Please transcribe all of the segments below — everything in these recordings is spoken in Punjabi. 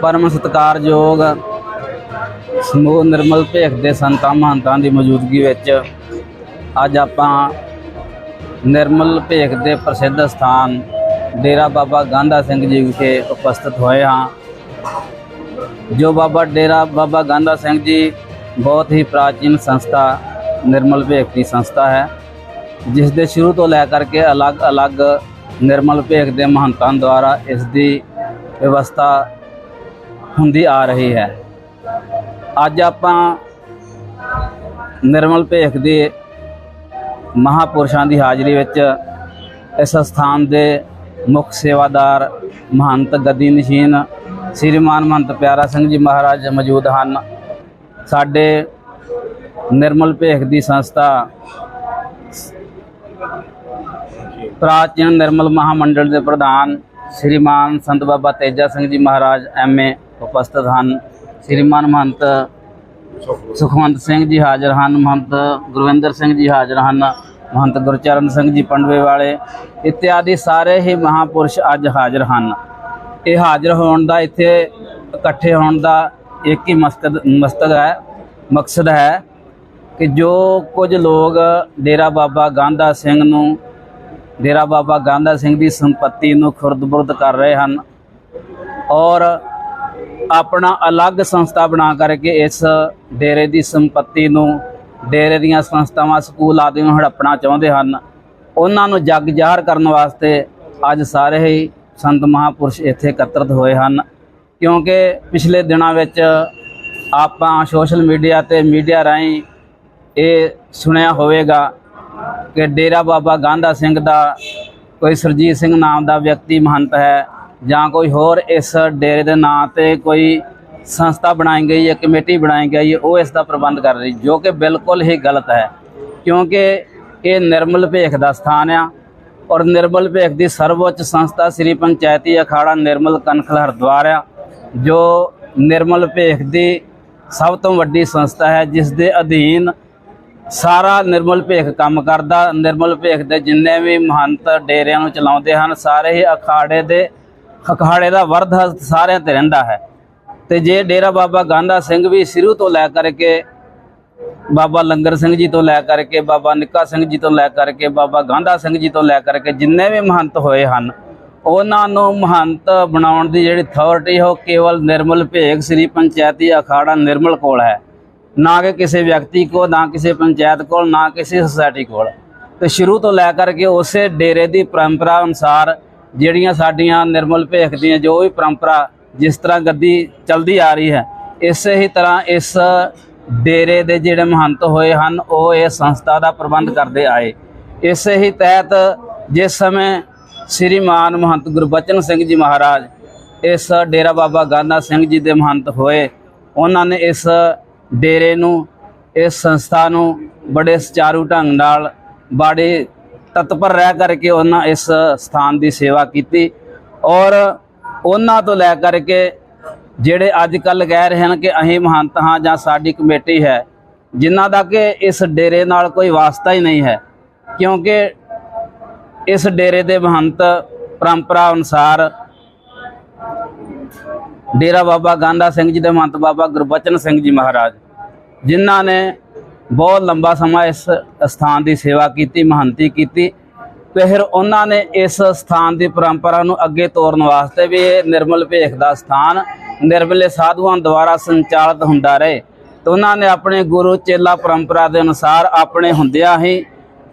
ਪਰਮ ਸਤਿਕਾਰਯੋਗ ਸਮੂਹ ਨਿਰਮਲ ਭੇਖ ਦੇ ਸੰਤਾਂ ਮਹੰਤਾਂ ਦੀ ਮੌਜੂਦਗੀ ਵਿੱਚ ਅੱਜ ਆਪਾਂ ਨਿਰਮਲ ਭੇਖ ਦੇ ਪ੍ਰਸਿੱਧ ਸਥਾਨ ਡੇਰਾ ਬਾਬਾ ਗਾਂਧਾ ਸਿੰਘ ਜੀ ਵਿਖੇ ਉਪਸਥਿਤ ਹੋਏ ਹਾਂ, ਜੋ ਬਾਬਾ ਡੇਰਾ ਬਾਬਾ ਗਾਂਧਾ ਸਿੰਘ ਜੀ ਬਹੁਤ ਹੀ ਪ੍ਰਾਚੀਨ ਸੰਸਥਾ, ਨਿਰਮਲ ਭੇਖ ਦੀ ਸੰਸਥਾ ਹੈ, ਜਿਸ ਦੇ ਸ਼ੁਰੂ ਤੋਂ ਲੈ ਕਰਕੇ ਅਲੱਗ-ਅਲੱਗ ਨਿਰਮਲ ਭੇਖ ਦੇ ਮਹੰਤਾਂ ਦੁਆਰਾ ਇਸ ਦੀ ਵਿਵਸਥਾ ਹੁੰਦੀ ਆ ਰਹੀ ਹੈ। ਅੱਜ ਆਪਾਂ ਨਿਰਮਲ ਭੇਖ ਦੇ ਮਹਾਪੁਰਸ਼ਾਂ ਦੀ ਹਾਜ਼ਰੀ ਵਿੱਚ ਇਸ ਸਥਾਨ ਦੇ ਮੁੱਖ ਸੇਵਾਦਾਰ ਮਹੰਤ ਗੱਦੀ ਨਸ਼ੀਨ, ਸ੍ਰੀਮਾਨ ਮਹੰਤ ਪਿਆਰਾ ਸਿੰਘ ਜੀ ਮਹਾਰਾਜ ਮੌਜੂਦ ਹਨ। ਸਾਡੇ ਨਿਰਮਲ ਭੇਖ ਦੀ ਸੰਸਥਾ ਪ੍ਰਾਚੀਨ ਨਿਰਮਲ ਮਹਾਮੰਡਲ ਦੇ ਪ੍ਰਧਾਨ ਸ੍ਰੀਮਾਨ ਸੰਤ ਬਾਬਾ ਤੇਜਾ ਸਿੰਘ ਜੀ ਮਹਾਰਾਜ ਐਮਏ ਉਪਸਥਿਤ ਹਨ ਸ੍ਰੀਮਾਨ ਮਹੰਤ ਸੁਖਵੰਤ ਸਿੰਘ ਜੀ ਹਾਜ਼ਰ ਹਨ, ਮਹੰਤ ਗੁਰਵਿੰਦਰ ਸਿੰਘ ਜੀ ਹਾਜ਼ਰ ਹਨ, ਮਹੰਤ ਗੁਰਚਰਨ ਸਿੰਘ ਜੀ ਪੰਡਵੇ ਵਾਲੇ ਇਤਿਆਦਿ ਸਾਰੇ ਹੀ ਮਹਾਪੁਰਸ਼ ਅੱਜ ਹਾਜ਼ਰ ਹਨ। ਇਹ ਹਾਜ਼ਰ ਹੋਣ ਦਾ ਇੱਥੇ ਇਕੱਠੇ ਹੋਣ ਦਾ ਇੱਕ ਹੀ ਮਕਸਦ ਮਕਸਦ ਹੈ ਮਕਸਦ ਹੈ ਕਿ ਜੋ ਕੁਝ ਲੋਕ ਡੇਰਾ ਬਾਬਾ ਗਾਂਧਾ ਸਿੰਘ ਨੂੰ, ਡੇਰਾ ਬਾਬਾ ਗਾਂਧਾ ਸਿੰਘ ਦੀ ਸੰਪਤੀ ਨੂੰ ਖੁਰਦ-ਬੁਰਦ ਕਰ ਰਹੇ ਹਨ ਔਰ ਆਪਣਾ ਅਲੱਗ ਸੰਸਥਾ ਬਣਾ ਕਰਕੇ ਇਸ ਡੇਰੇ ਦੀ ਸੰਪਤੀ ਨੂੰ, ਡੇਰੇ ਦੀਆਂ ਸੰਸਥਾਵਾਂ, ਸਕੂਲ ਆਦਿ ਨੂੰ ਹੜੱਪਣਾ ਚਾਹੁੰਦੇ ਹਨ। ਉਹਨਾਂ ਨੂੰ ਜਗ ਜ਼ਾਹਰ ਕਰਨ ਵਾਸਤੇ ਅੱਜ ਸਾਰੇ ਹੀ ਸੰਤ ਮਹਾਪੁਰਸ਼ ਇੱਥੇ ਇਕੱਤਰਤ ਹੋਏ ਹਨ। ਕਿਉਂਕਿ ਪਿਛਲੇ ਦਿਨਾਂ ਵਿੱਚ ਆਪਾਂ ਸੋਸ਼ਲ ਮੀਡੀਆ ਤੇ ਮੀਡੀਆ ਰਾਹੀਂ ਇਹ ਸੁਣਿਆ ਹੋਵੇਗਾ ਕਿ ਡੇਰਾ ਬਾਬਾ ਗਾਂਧਾ ਸਿੰਘ ਦਾ ਕੋਈ ਸਰਜੀਤ ਸਿੰਘ ਨਾਮ ਦਾ ਵਿਅਕਤੀ ਮਹੰਤ ਹੈ। ਜਾਂ ਕੋਈ ਹੋਰ ਇਸ ਡੇਰੇ ਦੇ ਨਾਂ ਤੇ ਕੋਈ ਸੰਸਥਾ ਬਣਾਈ ਗਈ ਹੈ ਕਮੇਟੀ ਬਣਾਈ ਗਈ ਹੈ ਉਹ ਇਸ ਦਾ ਪ੍ਰਬੰਧ ਕਰ ਰਹੀ, ਜੋ ਕਿ ਬਿਲਕੁਲ ਹੀ ਗਲਤ ਹੈ। ਕਿਉਂਕਿ ਇਹ ਨਿਰਮਲ ਭੇਖ ਦਾ ਸਥਾਨ ਆ ਔਰ ਨਿਰਮਲ ਭੇਖ ਦੀ ਸਰਵਉੱਚ ਸੰਸਥਾ ਸ੍ਰੀ ਪੰਚਾਇਤੀ ਅਖਾੜਾ ਨਿਰਮਲ ਕਨਖਲ ਹਰਦੁਆਰ ਆ, ਜੋ ਨਿਰਮਲ ਭੇਖ ਦੀ ਸਭ ਤੋਂ ਵੱਡੀ ਸੰਸਥਾ ਹੈ, ਜਿਸ ਦੇ ਅਧੀਨ ਸਾਰਾ ਨਿਰਮਲ ਭੇਖ ਕੰਮ ਕਰਦਾ। ਨਿਰਮਲ ਭੇਖ ਦੇ ਜਿੰਨੇ ਵੀ ਮਹੰਤ ਡੇਰਿਆਂ ਨੂੰ ਚਲਾਉਂਦੇ ਹਨ, ਸਾਰੇ ਹੀ ਅਖਾੜੇ ਦੇ ਅਖਾੜੇ ਦਾ ਵਰਧ ਸਾਰਿਆਂ ਤੇ ਰਹਿੰਦਾ ਹੈ। ਤੇ ਜੇ ਡੇਰਾ ਬਾਬਾ ਗਾਂਧਾ ਸਿੰਘ ਵੀ ਸ਼ੁਰੂ ਤੋਂ ਲੈ ਕਰਕੇ ਬਾਬਾ ਲੰਗਰ ਸਿੰਘ ਜੀ ਤੋਂ ਲੈ ਕਰਕੇ, ਬਾਬਾ ਨਿੱਕਾ ਸਿੰਘ ਜੀ ਤੋਂ ਲੈ ਕਰਕੇ, ਬਾਬਾ ਗਾਂਧਾ ਸਿੰਘ ਜੀ ਤੋਂ ਲੈ ਕਰਕੇ ਜਿੰਨੇ ਵੀ ਮਹੰਤ ਹੋਏ ਹਨ, ਉਹਨਾਂ ਨੂੰ ਮਹੰਤ ਬਣਾਉਣ ਦੀ ਜਿਹੜੀ ਅਥਾਰਟੀ ਉਹ ਕੇਵਲ ਨਿਰਮਲ ਭੇਗ ਸ੍ਰੀ ਪੰਚਾਇਤੀ ਅਖਾੜਾ ਨਿਰਮਲ ਕੋਲ ਹੈ। ਨਾ ਕਿ ਕਿਸੇ ਵਿਅਕਤੀ ਕੋ ਨਾ ਕਿਸੇ ਪੰਚਾਇਤ ਕੋਲ, ਨਾ ਕਿਸੇ ਸੁਸਾਇਟੀ ਕੋਲ। ਤੇ ਸ਼ੁਰੂ ਤੋਂ ਲੈ ਕਰਕੇ ਉਸੇ ਡੇਰੇ ਦੀ ਪਰੰਪਰਾ ਅਨੁਸਾਰ ਜਿਹੜੀਆਂ ਸਾਡੀਆਂ ਨਿਰਮਲ ਭੇਖ ਦੀਆਂ ਜੋ ਵੀ ਪਰੰਪਰਾ ਜਿਸ ਤਰ੍ਹਾਂ ਗੱਦੀ ਚੱਲਦੀ ਆ ਰਹੀ ਹੈ, ਇਸੇ ਹੀ ਤਰ੍ਹਾਂ ਇਸ ਡੇਰੇ ਦੇ ਜਿਹੜੇ ਮਹੰਤ ਹੋਏ ਹਨ, ਉਹ ਇਹ ਸੰਸਥਾ ਦਾ ਪ੍ਰਬੰਧ ਕਰਦੇ ਆਏ। ਇਸੇ ਹੀ ਤਹਿਤ ਜਿਸ ਸਮੇਂ ਸ੍ਰੀਮਾਨ ਮਹੰਤ ਗੁਰਬਚਨ ਸਿੰਘ ਜੀ ਮਹਾਰਾਜ ਇਸ ਡੇਰਾ ਬਾਬਾ ਗਾਂਧਾ ਸਿੰਘ ਜੀ ਦੇ ਮਹੰਤ ਹੋਏ, ਉਹਨਾਂ ਨੇ ਇਸ ਡੇਰੇ ਨੂੰ, ਇਸ ਸੰਸਥਾ ਨੂੰ ਬੜੇ ਸੁਚਾਰੂ ਢੰਗ ਨਾਲ, ਬੜੇ ਤਤਪਰ ਰਹਿ ਕਰਕੇ ਉਹਨਾਂ ਇਸ ਸਥਾਨ ਦੀ ਸੇਵਾ ਕੀਤੀ ਔਰ ਉਹਨਾਂ ਤੋਂ ਲੈ ਕਰਕੇ ਜਿਹੜੇ ਅੱਜ ਕੱਲ ਕਹਿ ਰਹੇ ਹਨ ਕਿ ਅਸੀਂ ਮਹੰਤ ਹਾਂ ਜਾਂ ਸਾਡੀ ਕਮੇਟੀ ਹੈ, ਜਿਨ੍ਹਾਂ ਦਾ ਕਿ ਇਸ ਡੇਰੇ ਨਾਲ ਕੋਈ ਵਾਸਤਾ ਹੀ ਨਹੀਂ ਹੈ, ਕਿਉਂਕਿ ਇਸ ਡੇਰੇ ਦੇ ਮਹੰਤ ਪਰੰਪਰਾ ਅਨੁਸਾਰ ਡੇਰਾ ਬਾਬਾ ਗਾਂਧਾ ਸਿੰਘ ਜੀ ਦੇ ਮਹੰਤ ਬਾਬਾ ਗੁਰਬਚਨ ਸਿੰਘ ਜੀ ਮਹਾਰਾਜ, ਜਿਨ੍ਹਾਂ ਨੇ ਬਹੁਤ ਲੰਬਾ ਸਮਾਂ ਇਸ ਸਥਾਨ ਦੀ ਸੇਵਾ ਕੀਤੀ, ਮਹੰਤੀ ਕੀਤੀ। ਤੇ ਫਿਰ ਉਹਨਾਂ ਨੇ ਇਸ ਸਥਾਨ ਦੀ ਪਰੰਪਰਾ ਨੂੰ ਅੱਗੇ ਤੋਰਨ ਵਾਸਤੇ ਵੀ ਇਹ ਨਿਰਮਲ ਭੇਖ ਦਾ ਸਥਾਨ, ਨਿਰਮਲੇ ਸਾਧੂਆਂ ਦੁਆਰਾ ਸੰਚਾਲਿਤ ਹੁੰਦਾ ਰਹੇ। ਤੇ ਉਹਨਾਂ ਨੇ ਆਪਣੇ ਗੁਰੂ ਚੇਲਾ ਪਰੰਪਰਾ ਦੇ ਅਨੁਸਾਰ ਆਪਣੇ ਹੁੰਦਿਆਂ ਹੀ